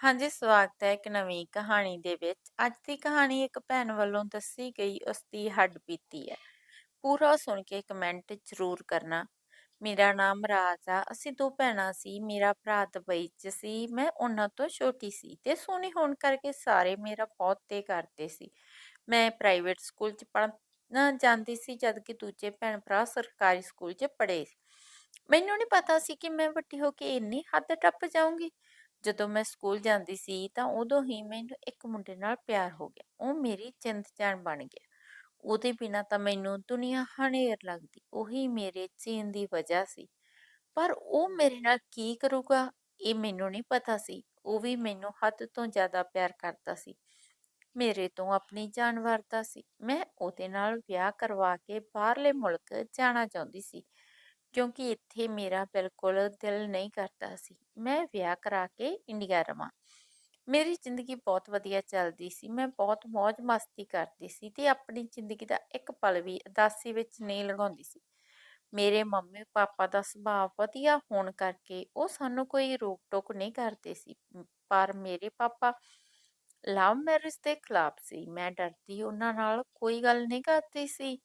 ਹਾਂਜੀ, ਸਵਾਗਤ ਹੈ ਇੱਕ ਨਵੀਂ ਕਹਾਣੀ ਦੇ ਵਿੱਚ। ਅੱਜ ਦੀ ਕਹਾਣੀ ਇੱਕ ਭੈਣ ਵੱਲੋਂ ਦੱਸੀ ਗਈ ਉਸ ਦੀ ਹੱਡਬੀਤੀ ਹੈ। ਪੂਰਾ ਸੁਣ ਕੇ ਕਮੈਂਟ ਜ਼ਰੂਰ ਕਰਨਾ। ਮੇਰਾ ਨਾਮ ਰਾਜ ਆ। ਅਸੀਂ ਦੋ ਭੈਣਾਂ ਸੀ। ਮੇਰਾ ਭਰਾ ਦੁਬਈ 'ਚ ਸੀ। ਮੈਂ ਉਹਨਾਂ ਤੋਂ ਛੋਟੀ ਸੀ ਤੇ ਸੋਹਣੀ ਹੋਣ ਕਰਕੇ ਸਾਰੇ ਮੇਰਾ ਬਹੁਤ ਤੇ ਕਰਦੇ ਸੀ। ਮੈਂ ਪ੍ਰਾਈਵੇਟ ਸਕੂਲ 'ਚ ਪੜ੍ਹਨ ਜਾਂਦੀ ਸੀ ਜਦਕਿ ਦੂਜੇ ਭੈਣ ਭਰਾ ਸਰਕਾਰੀ ਸਕੂਲ 'ਚ ਪੜ੍ਹੇ। ਮੈਨੂੰ ਨਹੀਂ ਪਤਾ ਸੀ ਕਿ ਮੈਂ ਵੱਡੀ ਹੋ ਕੇ ਇੰਨੀ ਹੱਦ ਟੱਪ ਜਾਊਂਗੀ। ਜਦੋਂ ਮੈਂ ਸਕੂਲ ਜਾਂਦੀ ਸੀ ਤਾਂ ਉਦੋਂ ਹੀ ਮੈਨੂੰ ਇੱਕ ਮੁੰਡੇ ਨਾਲ ਪਿਆਰ ਹੋ ਗਿਆ। ਉਹ ਮੇਰੀ ਜਿੰਦ ਜਾਨ ਬਣ ਗਿਆ। ਉਹਦੇ ਬਿਨਾਂ ਤਾਂ ਮੈਨੂੰ ਦੁਨੀਆ ਹਨੇਰ ਲੱਗਦੀ। ਉਹੀ ਮੇਰੇ ਜੀਣ ਦੀ ਵਜ੍ਹਾ ਸੀ। ਪਰ ਉਹ ਮੇਰੇ ਨਾਲ ਕੀ ਕਰੂਗਾ, ਇਹ ਮੈਨੂੰ ਨਹੀਂ ਪਤਾ ਸੀ। ਉਹ ਵੀ ਮੈਨੂੰ ਹੱਦ ਤੋਂ ਜ਼ਿਆਦਾ ਪਿਆਰ ਕਰਦਾ ਸੀ। ਮੇਰੇ ਤੋਂ ਆਪਣੀ ਜਾਨ ਵਰਦਾ ਸੀ। ਮੈਂ ਉਹਦੇ ਨਾਲ ਵਿਆਹ ਕਰਵਾ ਕੇ ਬਾਹਰਲੇ ਮੁਲਕ ਜਾਣਾ ਚਾਹੁੰਦੀ ਸੀ ਕਿਉਂਕਿ ਇੱਥੇ ਮੇਰਾ ਬਿਲਕੁਲ ਦਿਲ ਨਹੀਂ ਕਰਦਾ ਸੀ। ਮੈਂ ਵਿਆਹ ਕਰਾ ਕੇ ਇੰਡੀਆ ਰਵਾਂ। ਮੇਰੀ ਜ਼ਿੰਦਗੀ ਬਹੁਤ ਵਧੀਆ ਚੱਲਦੀ ਸੀ। ਮੈਂ ਬਹੁਤ ਮौज ਮਸਤੀ ਕਰਦੀ ਸੀ ਤੇ ਆਪਣੀ ਜ਼ਿੰਦਗੀ ਦਾ ਇੱਕ ਪਲ ਵੀ ਉਦਾਸੀ ਵਿੱਚ ਨਹੀਂ ਲਗਾਉਂਦੀ ਸੀ। ਮੇਰੇ ਮੰਮੀ ਪਾਪਾ ਦਾ ਸੁਭਾਅ ਵਧੀਆ ਹੋਣ ਕਰਕੇ ਉਹ ਸਾਨੂੰ ਕੋਈ ਰੋਕ ਟੋਕ ਨਹੀਂ ਕਰਦੇ ਸੀ। ਪਰ ਮੇਰੇ ਪਾਪਾ ਲਵ ਮੈਰਿਜ ਦੇ ਖਿਲਾਫ ਸੀ। ਮੈਂ ਡਰਦੀ ਉਹਨਾਂ ਨਾਲ ਕੋਈ ਗੱਲ ਨਹੀਂ ਕਰਦੀ ਸੀ।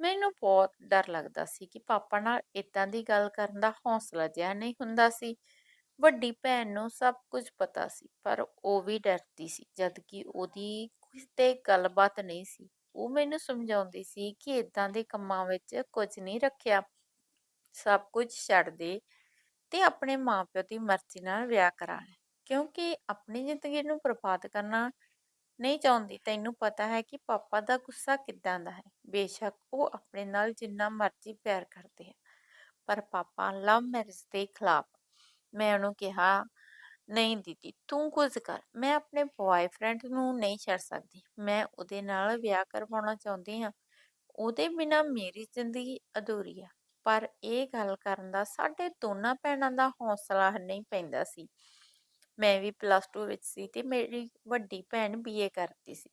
ਮੈਨੂੰ ਬਹੁਤ ਡਰ ਲੱਗਦਾ ਸੀ ਕਿ ਪਾਪਾ ਨਾਲ ਇਦਾਂ ਦੀ ਗੱਲ ਕਰਨ ਦਾ ਹੌਸਲਾ ਜਿਹਾ ਨਹੀਂ ਹੁੰਦਾ ਸੀ। ਵੱਡੀ ਭੈਣ ਨੂੰ ਸਭ ਕੁਝ ਪਤਾ ਸੀ, ਪਰ ਉਹ ਵੀ ਡਰਦੀ ਸੀ, ਜਦਕਿ ਉਹਦੀ ਕਿਸੇ ਤੇ ਗੱਲਬਾਤ ਨਹੀਂ ਸੀ। ਉਹ ਮੈਨੂੰ ਸਮਝਾਉਂਦੀ ਸੀ ਕਿ ਇਦਾਂ ਦੇ ਕੰਮਾਂ ਵਿੱਚ ਕੁਝ ਨਹੀਂ ਰੱਖਿਆ। ਸਭ ਕੁਝ ਛੱਡ ਦੇ ਤੇ ਆਪਣੇ ਮਾਪਿਓ ਦੀ ਮਰਜ਼ੀ ਨਾਲ ਵਿਆਹ ਕਰਾ ਲੈ, ਕਿਉਂਕਿ ਆਪਣੀ ਜ਼ਿੰਦਗੀ ਨੂੰ ਬਰਬਾਦ ਕਰਨਾ ਨਹੀਂ ਚਾਹੁੰਦੀ। ਤੈਨੂੰ ਪਤਾ ਹੈ ਕਿ ਪਾਪਾ ਦਾ ਗੁੱਸਾ ਕਿੱਦਾਂ ਦਾ ਹੈ। ਬੇਸ਼ੱਕ ਉਹ ਆਪਣੇ ਨਾਲ ਜਿੰਨਾ ਮਰਜ਼ੀ ਪਿਆਰ ਕਰਦੇ ਹੈ ਪਰ ਪਾਪਾ ਲਵ ਮੈਰਿਜ ਦੇ ਖਿਲਾਫ। ਮੈਂ ਉਹਨੂੰ ਕਿਹਾ, ਨਹੀਂ ਦੀਦੀ, ਤੂੰ ਕੁਝ ਕਰ ਮੈਂ ਆਪਣੇ ਬॉयਫ੍ਰੈਂਡ ਨੂੰ ਨਹੀਂ ਛੱਡ ਸਕਦੀ ਮੈਂ ਉਹਦੇ ਨਾਲ ਵਿਆਹ ਕਰਵਾਉਣਾ ਚਾਹੁੰਦੀ ਹਾਂ ਉਹਦੇ ਬਿਨਾ ਮੇਰੀ ਜ਼ਿੰਦਗੀ ਅਧੂਰੀ ਆ ਪਰ ਇਹ ਗੱਲ ਕਰਨ ਦਾ ਸਾਡੇ ਦੋਨਾਂ ਭੈਣਾਂ ਦਾ ਹੌਸਲਾ ਨਹੀਂ ਪੈਂਦਾ ਸੀ ਮੈਂ ਵੀ ਪਲੱਸ 2 ਵਿੱਚ ਸੀ ਤੇ ਮੇਰੀ ਵੱਡੀ ਭੈਣ ਬੀਏ ਕਰਦੀ ਸੀ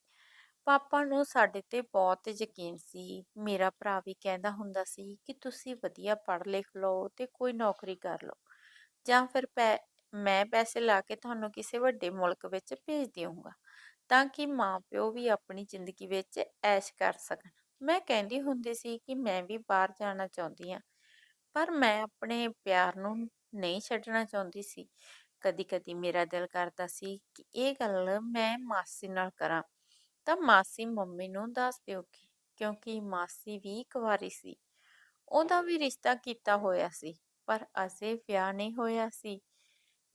ਪਾਪਾ ਨੂੰ ਸਾਡੇ ਤੇ ਬਹੁਤ ਯਕੀਨ ਸੀ ਮੇਰਾ ਭਰਾ ਵੀ ਕਹਿੰਦਾ ਹੁੰਦਾ ਸੀ ਕਿ ਤੁਸੀਂ ਵਧੀਆ ਪੜ੍ਹ ਲਿਖ ਲਓ ਤੇ ਕੋਈ ਨੌਕਰੀ ਕਰ ਲਓ ਜਾਂ ਫਿਰ ਮੈਂ ਪੈਸੇ ਲਾ ਕੇ ਤੁਹਾਨੂੰ ਕਿਸੇ ਵੱਡੇ ਮੁਲਕ ਵਿੱਚ ਭੇਜ ਦਿਆਂਗਾ ਤਾਂ ਕਿ ਮਾਂ-ਪਿਓ ਵੀ ਆਪਣੀ ਜ਼ਿੰਦਗੀ ਵਿੱਚ ਐਸ਼ ਕਰ ਸਕਣ। ਮੈਂ ਕਹਿੰਦੀ ਹੁੰਦੀ ਸੀ ਕਿ ਮੈਂ ਵੀ ਬਾਹਰ ਜਾਣਾ ਚਾਹੁੰਦੀ ਹਾਂ, ਪਰ ਮੈਂ ਆਪਣੇ ਪਿਆਰ ਨੂੰ ਨਹੀਂ ਛੱਡਣਾ ਚਾਹੁੰਦੀ ਸੀ। ਕਦੀ-ਕਦੀ ਮੇਰਾ ਦਿਲ ਕਰਦਾ ਸੀ ਕਿ ਇਹ ਗੱਲ ਮੈਂ ਮਾਸੀ ਨਾਲ ਕਰਾਂ ਤਾਂ ਮਾਸੀ ਮੰਮੀ ਨੂੰ ਦੱਸ ਦਿਓਗੀ ਕਿਉਂਕਿ ਮਾਸੀ ਵੀ ਕੁਵਾਰੀ ਸੀ। ਉਹਦਾ ਵੀ ਰਿਸ਼ਤਾ ਕੀਤਾ ਹੋਇਆ ਸੀ, ਪਰ ਅਜੇ ਵਿਆਹ ਨਹੀਂ ਹੋਇਆ ਸੀ।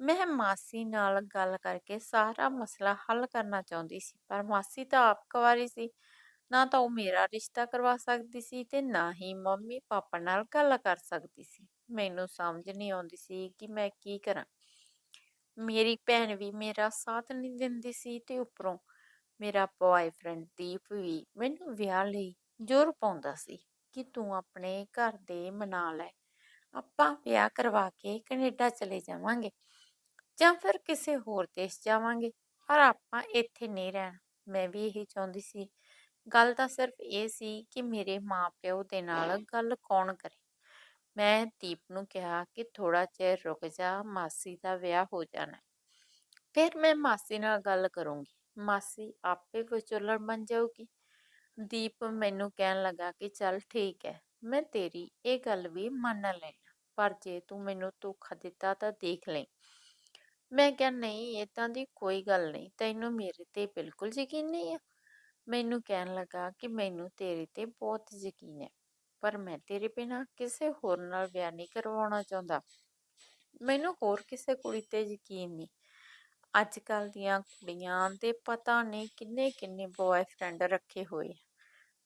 ਮੈਂ ਮਾਸੀ ਨਾਲ ਗੱਲ ਕਰਕੇ ਸਾਰਾ ਮਸਲਾ ਹੱਲ ਕਰਨਾ ਚਾਹੁੰਦੀ ਸੀ, ਪਰ ਮਾਸੀ ਤਾਂ ਆਪ ਕੁਆਰੀ ਸੀ। ਨਾ ਤਾਂ ਉਹ ਮੇਰਾ ਰਿਸ਼ਤਾ ਕਰਵਾ ਸਕਦੀ ਸੀ ਤੇ ਨਾ ਹੀ ਮੰਮੀ ਪਾਪਾ ਨਾਲ ਗੱਲ ਕਰ ਸਕਦੀ ਸੀ। ਮੈਨੂੰ ਸਮਝ ਨਹੀਂ ਆਉਂਦੀ ਸੀ ਕਿ ਮੈਂ ਕੀ ਕਰਾਂ। ਮੇਰੀ ਭੈਣ ਵੀ ਮੇਰਾ ਸਾਥ ਨਹੀਂ ਦਿੰਦੀ ਸੀ ਤੇ ਉੱਪਰੋਂ ਮੇਰਾ ਬॉयਫ੍ਰੈਂਡ ਦੀਪ ਵੀ ਮੈਨੂੰ ਵਿਆਹ ਲਈ ਜ਼ੋਰ ਪਾਉਂਦਾ ਸੀ ਕਿ ਤੂੰ ਆਪਣੇ ਘਰ ਦੇ ਮਨਾ ਲੈ। ਆਪਾਂ ਵਿਆਹ ਕਰਵਾ ਕੇ ਕੈਨੇਡਾ ਚਲੇ ਜਾਵਾਂਗੇ ਜਾਂ ਫਿਰ ਕਿਸੇ ਹੋਰ ਦੇਸ਼ ਜਾਵਾਂਗੇ, ਪਰ ਆਪਾਂ ਇੱਥੇ ਨਹੀਂ ਰਹਿਣਾ। ਮੈਂ ਵੀ ਇਹੀ ਚਾਹੁੰਦੀ ਸੀ। ਗੱਲ ਤਾਂ ਸਿਰਫ ਇਹ ਸੀ ਕਿ ਮੇਰੇ ਮਾਪਿਓ ਦੇ ਨਾਲ ਗੱਲ ਕੌਣ ਕਰੇ? ਮੈਂ ਦੀਪ ਨੂੰ ਕਿਹਾ ਕਿ ਥੋੜਾ ਚਿਰ ਰੁਕ ਜਾ, ਮਾਸੀ ਦਾ ਵਿਆਹ ਹੋ ਜਾਣਾ ਫਿਰ ਮੈਂ ਮਾਸੀ ਨਾਲ ਗੱਲ ਕਰੂੰਗੀ। ਮਾਸੀ ਆਪੇ ਵਿਚੋਲਣ ਬਣ ਜਾਊਗੀ। ਦੀਪ ਮੈਨੂੰ ਕਹਿਣ ਲੱਗਾ ਕਿ ਚੱਲ ਠੀਕ ਹੈ, ਮੈਂ ਤੇਰੀ ਇਹ ਗੱਲ ਵੀ ਮੰਨ ਲੈਣਾ ਪਰ ਜੇ ਤੂੰ ਮੈਨੂੰ ਧੋਖਾ ਦਿੱਤਾ ਤਾਂ ਦੇਖ ਲਈ ਮੈਂ ਕਿਹਾ, ਨਹੀਂ, ਏਦਾਂ ਦੀ ਕੋਈ ਗੱਲ ਨਹੀਂ, ਤੈਨੂੰ ਮੇਰੇ ਤੇ ਬਿਲਕੁਲ ਯਕੀਨ ਨਹੀਂ ਆ? ਮੈਨੂੰ ਕਹਿਣ ਲੱਗਾ ਕਿ ਮੈਨੂੰ ਤੇਰੇ ਤੇ ਬਹੁਤ ਯਕੀਨ ਹੈ। ਪਰ ਮੈਂ ਤੇਰੇ ਬਿਨਾਂ ਕਿਸੇ ਹੋਰ ਨਾਲ ਵਿਆਹ ਨਹੀਂ ਕਰਵਾਉਣਾ ਚਾਹੁੰਦਾ। ਮੈਨੂੰ ਹੋਰ ਕਿਸੇ ਕੁੜੀ ਤੇ ਯਕੀਨ ਨਹੀਂ। ਅੱਜ ਕੱਲ ਦੀਆਂ ਕੁੜੀਆਂ ਦੇ ਪਤਾ ਨਹੀਂ ਕਿੰਨੇ ਕਿੰਨੇ ਬॉयਫ੍ਰੈਂਡ ਰੱਖੇ ਹੋਏ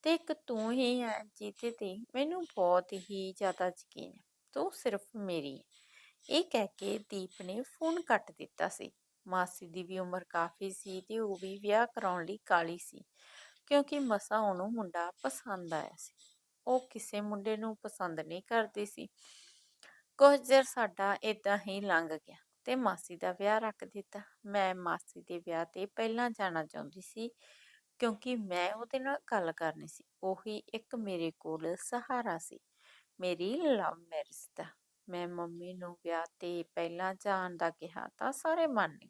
ਤੇ ਇੱਕ ਤੂੰ ਹੀ ਹੈ ਜਿਹਦੇ ਤੇ ਮੈਨੂੰ ਬਹੁਤ ਹੀ ਜ਼ਿਆਦਾ ਯਕੀਨ ਹੈ ਤੂੰ ਸਿਰਫ ਮੇਰੀ ਹੈ ਇਹ ਕਹਿ ਕੇ ਦੀਪ ਨੇ ਫੋਨ ਕੱਟ ਦਿੱਤਾ ਸੀ। ਮਾਸੀ ਦੀ ਵੀ ਉਮਰ ਕਾਫੀ ਸੀ ਤੇ ਉਹ ਵੀ ਵਿਆਹ ਕਰਾਉਣ ਲਈ ਕਾਲੀ ਸੀ। ਕਿਉਂਕਿ ਮਸਾ ਉਹਨੂੰ ਮੁੰਡਾ ਪਸੰਦ ਆਇਆ ਸੀ। ਉਹ ਕਿਸੇ ਮੁੰਡੇ ਨੂੰ ਪਸੰਦ ਨਹੀਂ ਕਰਦੀ ਸੀ। ਕੁਝ ਚਿਰ ਸਾਡਾ ਇਦਾਂ ਹੀ ਲੰਘ ਗਿਆ ਤੇ ਮਾਸੀ ਦਾ ਵਿਆਹ ਰੱਖ ਦਿੱਤਾ। ਮੈਂ ਮਾਸੀ ਦੇ ਵਿਆਹ ਤੇ ਪਹਿਲਾਂ ਜਾਣਾ ਚਾਹੁੰਦੀ ਸੀ ਕਿਉਂਕਿ ਮੈਂ ਉਹਦੇ ਨਾਲ ਗੱਲ ਕਰਨੀ ਸੀ। ਉਹੀ ਇੱਕ ਮੇਰੇ ਕੋਲ ਸਹਾਰਾ ਸੀ। ਮੇਰੀ ਲਵ ਮੈਰਿਜ ਦਾ। ਮੈਂ ਮੰਮੀ ਨੂੰ ਵਿਆਹ ਤੇ ਪਹਿਲਾਂ ਜਾਣ ਦਾ ਕਿਹਾ ਤਾਂ ਸਾਰੇ ਮੰਨ ਗਏ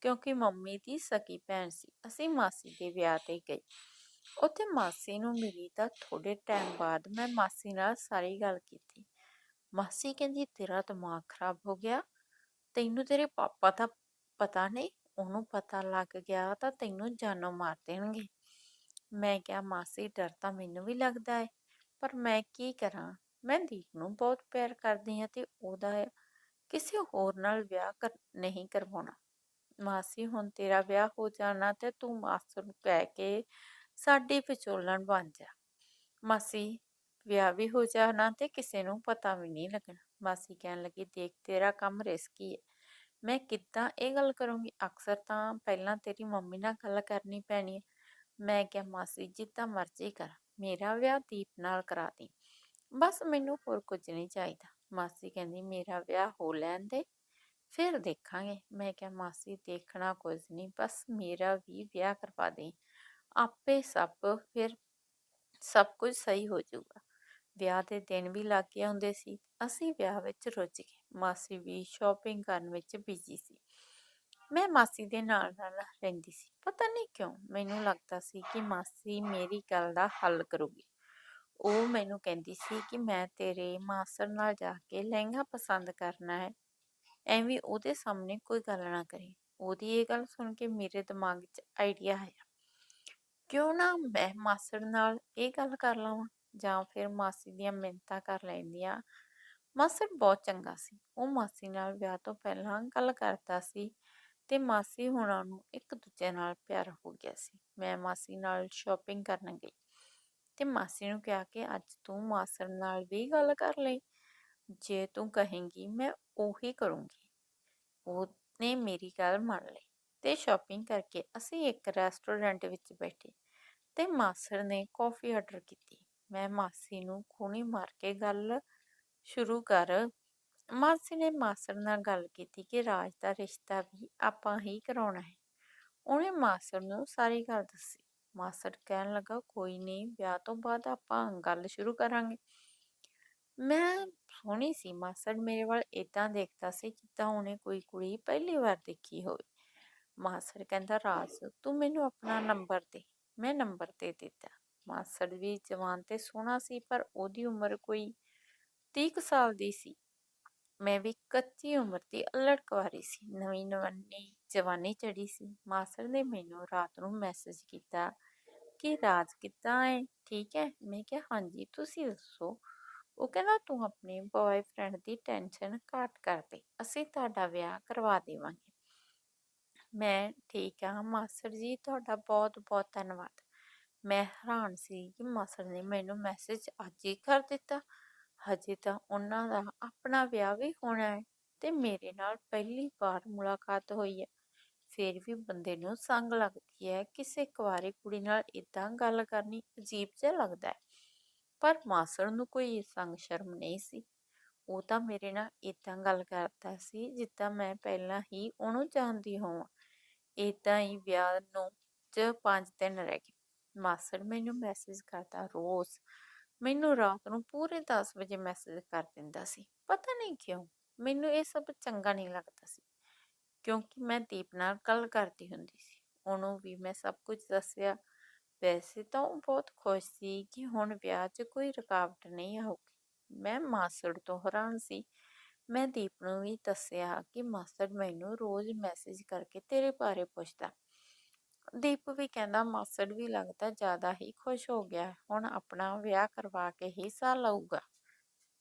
ਕਿਉਂਕਿ ਮੰਮੀ ਦੀ ਸਕੀ ਭੈਣ ਸੀ। ਅਸੀਂ ਮਾਸੀ ਦੇ ਵਿਆਹ ਤੇ ਗਏ। ਉੱਥੇ ਮਾਸੀ ਨੂੰ ਮਿਲੀ ਤਾਂ ਥੋੜੇ ਟਾਈਮ ਬਾਅਦ ਮੈਂ ਮਾਸੀ ਨਾਲ ਸਾਰੀ ਗੱਲ ਕੀਤੀ। ਮਾਸੀ ਕਹਿੰਦੀ, ਤੇਰਾ ਦਿਮਾਗ ਖਰਾਬ ਹੋ ਗਿਆ। ਤੈਨੂੰ ਤੇਰੇ ਪਾਪਾ ਦਾ ਪਤਾ ਨਹੀਂ, ਉਹਨੂੰ ਪਤਾ ਲੱਗ ਗਿਆ ਤਾਂ ਤੈਨੂੰ ਜਾਨੋਂ ਮਾਰ ਦੇਣਗੇ। ਮੈਂ ਕਿਹਾ, ਮਾਸੀ, ਡਰ ਤਾਂ ਮੈਨੂੰ ਵੀ ਲੱਗਦਾ ਹੈ ਪਰ ਮੈਂ ਕੀ ਕਰਾਂ? ਮੈਂ ਦੀਪ ਨੂੰ ਬਹੁਤ ਪਿਆਰ ਕਰਦੀ ਹਾਂ ਤੇ ਉਹਦਾ ਕਿਸੇ ਹੋਰ ਨਾਲ ਵਿਆਹ ਕਰ, ਨਹੀਂ ਕਰਵਾਉਣਾ। ਮਾਸੀ, ਹੁਣ ਤੇਰਾ ਵਿਆਹ ਹੋ ਜਾਣਾ ਤੇ ਤੂੰ ਮਾਸਟਰ ਨੂੰ ਕਹਿ ਕੇ ਸਾਡੀ ਵਿਚੋਲਣ ਬਣ ਜਾ। ਮਾਸੀ ਵਿਆਹ ਵੀ ਹੋ ਜਾਣਾ ਤੇ ਕਿਸੇ ਨੂੰ ਪਤਾ ਵੀ ਨਹੀਂ ਲੱਗਣਾ। ਮਾਸੀ ਕਹਿਣ ਲੱਗੀ, ਦੇਖ, ਤੇਰਾ ਕੰਮ ਰਿਸਕੀ ਹੈ। ਮੈਂ ਕਿੱਦਾਂ ਇਹ ਗੱਲ ਕਰੂੰਗੀ? ਅਕਸਰ ਤਾਂ ਪਹਿਲਾਂ ਤੇਰੀ ਮੰਮੀ ਨਾਲ ਗੱਲ ਕਰਨੀ ਪੈਣੀ ਹੈ। ਮੈਂ ਕਿਹਾ, ਮਾਸੀ, ਜਿੱਦਾਂ ਮਰਜ਼ੀ ਕਰ। ਮੇਰਾ ਵਿਆਹ ਦੀਪ ਨਾਲ ਕਰਾ ਦੇ। ਬਸ ਮੈਨੂੰ ਹੋਰ ਕੁਝ ਨਹੀਂ ਚਾਹੀਦਾ। ਮਾਸੀ ਕਹਿੰਦੀ, ਮੇਰਾ ਵਿਆਹ ਹੋ ਲੈਣ ਦੇ, ਫਿਰ ਦੇਖਾਂਗੇ। ਮੈਂ ਕਿਹਾ, ਮਾਸੀ, ਦੇਖਣਾ ਕੁਝ ਨਹੀਂ। ਬਸ ਮੇਰਾ ਵੀ ਵਿਆਹ ਕਰਵਾ ਦੇ। ਆਪੇ ਸਭ, ਫਿਰ ਸਭ ਕੁਝ ਸਹੀ ਹੋ ਜਾਊਗਾ। ਵਿਆਹ ਦੇ ਦਿਨ ਵੀ ਲੱਗੇ ਆਉਂਦੇ ਸੀ, ਅਸੀਂ ਵਿਆਹ ਵਿੱਚ ਰੁੱਝ ਗਏ। ਮਾਸੀ ਵੀ ਸ਼ਾਪਿੰਗ ਕਰਨ ਵਿੱਚ ਬਿਜ਼ੀ ਸੀ। ਮੈਂ ਮਾਸੀ ਦੇ ਨਾਲ ਨਾਲ ਰਹਿੰਦੀ ਸੀ। ਪਤਾ ਨਹੀਂ ਕਿਉਂ, ਮੈਨੂੰ ਲੱਗਦਾ ਸੀ ਕਿ ਮਾਸੀ ਮੇਰੀ ਗੱਲ ਦਾ ਹੱਲ ਕਰੂਗੀ। ਉਹ ਮੈਨੂੰ ਕਹਿੰਦੀ ਸੀ ਕਿ ਮੈਂ ਤੇਰੇ ਮਾਸਰ ਨਾਲ ਜਾ ਕੇ ਲਹਿੰਗਾ ਪਸੰਦ ਕਰਨਾ ਹੈ। ਐਵੇਂ ਉਹਦੇ ਸਾਹਮਣੇ ਕੋਈ ਗੱਲ ਨਾ ਕਰੀ। ਉਹਦੀ ਇਹ ਗੱਲ ਸੁਣ ਕੇ ਮੇਰੇ ਦਿਮਾਗ 'ਚ ਆਈਡੀਆ ਆਇਆ। ਕਿਉਂ ਨਾ ਮੈਂ ਮਾਸੜ ਨਾਲ ਇਹ ਗੱਲ ਕਰ ਲਵਾਂ ਜਾਂ ਫਿਰ ਮਾਸੀ ਦੀਆਂ ਮਿੰਨਤਾਂ ਕਰ ਲੈਂਦੀਆਂ। ਮਾਸੜ ਬਹੁਤ ਚੰਗਾ ਸੀ। ਉਹ ਮਾਸੀ ਨਾਲ ਵਿਆਹ ਤੋਂ ਪਹਿਲਾਂ ਗੱਲ ਕਰਦਾ ਸੀ ਤੇ ਮਾਸੀ ਹੁਣਾਂ ਨੂੰ ਇੱਕ ਦੂਜੇ ਨਾਲ ਪਿਆਰ ਹੋ ਗਿਆ ਸੀ। ਮੈਂ ਮਾਸੀ ਨਾਲ ਸ਼ਾਪਿੰਗ ਕਰਨ ਗਈ ਤੇ ਮਾਸੀ ਨੂੰ ਕਿਹਾ ਕਿ ਅੱਜ ਤੂੰ ਮਾਸੜ ਨਾਲ ਵੀ ਗੱਲ ਕਰ ਲਈ ਜੇ ਤੂੰ ਕਹੇਂਗੀ ਮੈਂ ਉਹੀ ਕਰੂੰਗੀ। ਉਹਨੇ ਮੇਰੀ ਗੱਲ ਮੰਨ ਲਈ। ਤੇ ਸ਼ਾਪਿੰਗ ਕਰਕੇ ਅਸੀਂ ਇੱਕ ਰੈਸਟੋਰੈਂਟ ਵਿੱਚ ਬੈਠੇ ਤੇ ਮਾਸਰ ਨੇ ਕਾਫੀ ਆਰਡਰ ਕੀਤੀ। ਮੈਂ ਮਾਸੀ ਨੂੰ ਖੂਨੀ ਮਾਰ ਕੇ ਗੱਲ ਸ਼ੁਰੂ ਕਰ। ਮਾਸੀ ਨੇ ਮਾਸੜ ਨਾਲ ਗੱਲ ਕੀਤੀ ਕਿ ਰਾਜ ਦਾ ਰਿਸ਼ਤਾ ਵੀ ਆਪਾਂ ਹੀ ਕਰਾਉਣਾ ਹੈ। ਉਹਨੇ ਮਾਸਰ ਨੂੰ ਸਾਰੀ ਗੱਲ ਦੱਸੀ। ਮਾਸਰ ਕਹਿਣ ਲੱਗਾ, ਕੋਈ ਨਹੀਂ, ਵਿਆਹ ਤੋਂ ਬਾਅਦ ਆਪਾਂ ਗੱਲ ਸ਼ੁਰੂ ਕਰਾਂਗੇ। ਮੈਂ ਸੋਹਣੀ ਸੀ। ਮਾਸੜ ਮੇਰੇ ਵੱਲ ਇਦਾਂ ਦੇਖਦਾ ਸੀ ਜਿੱਦਾਂ ਉਹਨੇ ਕੋਈ ਕੁੜੀ ਪਹਿਲੀ ਵਾਰ ਦੇਖੀ ਹੋਵੇ। ਮਾਸੜ ਕਹਿੰਦਾ, ਰਾਜ, ਤੂੰ ਮੈਨੂੰ ਆਪਣਾ ਨੰਬਰ ਦੇ। ਮੈਂ ਨੰਬਰ ਦੇ ਦਿੱਤਾ। ਮਾਸੜ ਵੀ ਜਵਾਨ ਤੇ ਸੋਹਣਾ ਸੀ, ਪਰ ਉਹਦੀ ਉਮਰ ਕੋਈ 30 ਕੁ ਸਾਲ ਦੀ ਸੀ। ਮੈਂ ਵੀ ਕੱਚੀ ਉਮਰ ਦੀ ਅਲੜਕਵਾਰੀ ਸੀ। ਨਵੀਂ ਨਵੀਂ ਜਵਾਨੀ ਚੜੀ ਸੀ। ਮਾਸੜ ਨੇ ਮੈਨੂੰ ਰਾਤ ਨੂੰ ਮੈਸੇਜ ਕੀਤਾ ਕਿ, ਰਾਜ, ਕਿੱਦਾਂ ਹੈ ਠੀਕ ਹੈ ਮੈਂ ਕਿਹਾ, ਹਾਂਜੀ, ਤੁਸੀਂ ਦੱਸੋ। ਉਹ ਕਹਿੰਦਾ, ਤੂੰ ਆਪਣੇ ਬॉयਫ੍ਰੈਂਡ ਦੀ ਟੈਨਸ਼ਨ ਘੱਟ ਕਰ ਦੇ। ਅਸੀਂ ਤੁਹਾਡਾ ਵਿਆਹ ਕਰਵਾ ਦੇਵਾਂਗੇ। ਮੈਂ ਠੀਕ ਹਾਂ, ਮਾਸਟਰ ਜੀ, ਤੁਹਾਡਾ ਬਹੁਤ ਬਹੁਤ ਧੰਨਵਾਦ। ਮੈਂ ਹੈਰਾਨ ਸੀ ਕਿ ਮਾਸਟਰ ਨੇ ਮੈਨੂੰ ਮੈਸੇਜ ਅੱਜ ਹੀ ਕਰ ਦਿੱਤਾ। ਹਜੇ ਤਾਂ ਉਹਨਾਂ ਦਾ ਆਪਣਾ ਵਿਆਹ ਵੀ ਹੋਣਾ ਹੈ ਤੇ ਮੇਰੇ ਨਾਲ ਪਹਿਲੀ ਵਾਰ ਮੁਲਾਕਾਤ ਹੋਈ ਹੈ। ਫਿਰ ਵੀ ਬੰਦੇ ਨੂੰ ਸੰਗ ਲੱਗਦੀ ਹੈ, ਕਿਸੇ ਕੁਆਰੀ ਕੁੜੀ ਨਾਲ ਇਦਾਂ ਗੱਲ ਕਰਨੀ ਅਜੀਬ ਜਿਹਾ ਲੱਗਦਾ ਹੈ। ਪਰ ਮਾਸੜ ਨੂੰ ਕੋਈ ਸੰਗ ਸ਼ਰਮ ਨਹੀਂ ਸੀ। ਉਹ ਤਾਂ ਮੇਰੇ ਨਾਲ ਇਦਾਂ ਗੱਲ ਕਰਦਾ ਸੀ ਜਿੱਦਾਂ ਮੈਂ ਪਹਿਲਾਂ ਹੀ ਉਹਨੂੰ ਜਾਣਦੀ ਹੋਵਾਂ। ਏਦਾਂ ਹੀ ਵਿਆਹ ਨੂੰ ਚ ਪੰਜ ਦਿਨ ਰਹਿ ਗਏ। ਮਾਸੜ ਮੈਨੂੰ ਮੈਸੇਜ ਕਰਦਾ ਰੋਜ਼। ਮੈਨੂੰ ਰਾਤ ਨੂੰ ਪੂਰੇ 10 ਵਜੇ ਮੈਸੇਜ ਕਰ ਦਿੰਦਾ ਸੀ। ਪਤਾ ਨਹੀਂ ਕਿਉਂ, ਮੈਨੂੰ ਇਹ ਸਭ ਚੰਗਾ ਨਹੀਂ ਲੱਗਦਾ ਸੀ। ਕਿਉਂਕਿ ਮੈਂ ਦੀਪ ਨਾਲ ਗੱਲ ਕਰਦੀ ਹੁੰਦੀ ਸੀ। ਉਹਨੂੰ ਵੀ ਮੈਂ ਸਭ ਕੁਝ ਦੱਸਿਆ। ਵੈਸੇ ਤਾਂ ਉਹ ਬਹੁਤ ਖੁਸ਼ ਸੀ ਕਿ ਹੁਣ ਵਿਆਹ 'ਚ ਕੋਈ ਰੁਕਾਵਟ ਨਹੀਂ ਆਊਗੀ। ਮੈਂ ਮਾਸੜ ਤੋਂ ਹੈਰਾਨ ਸੀ ਮੈਂ ਦੀਪ ਨੂੰ ਵੀ ਦੱਸਿਆ ਕਿ ਮਾਸੜ ਮੈਨੂੰ ਰੋਜ਼ ਮੈਸੇਜ ਕਰਕੇ ਤੇਰੇ ਬਾਰੇ ਪੁੱਛਦਾ। ਦੀਪ ਵੀ ਕਹਿੰਦਾ ਮਾਸੜ ਵੀ ਲੱਗਦਾ ਜ਼ਿਆਦਾ ਹੀ ਖੁਸ਼ ਹੋ ਗਿਆ, ਹੁਣ ਆਪਣਾ ਵਿਆਹ ਕਰਵਾ ਕੇ ਹੀ ਸਾਹ ਲਊਗਾ।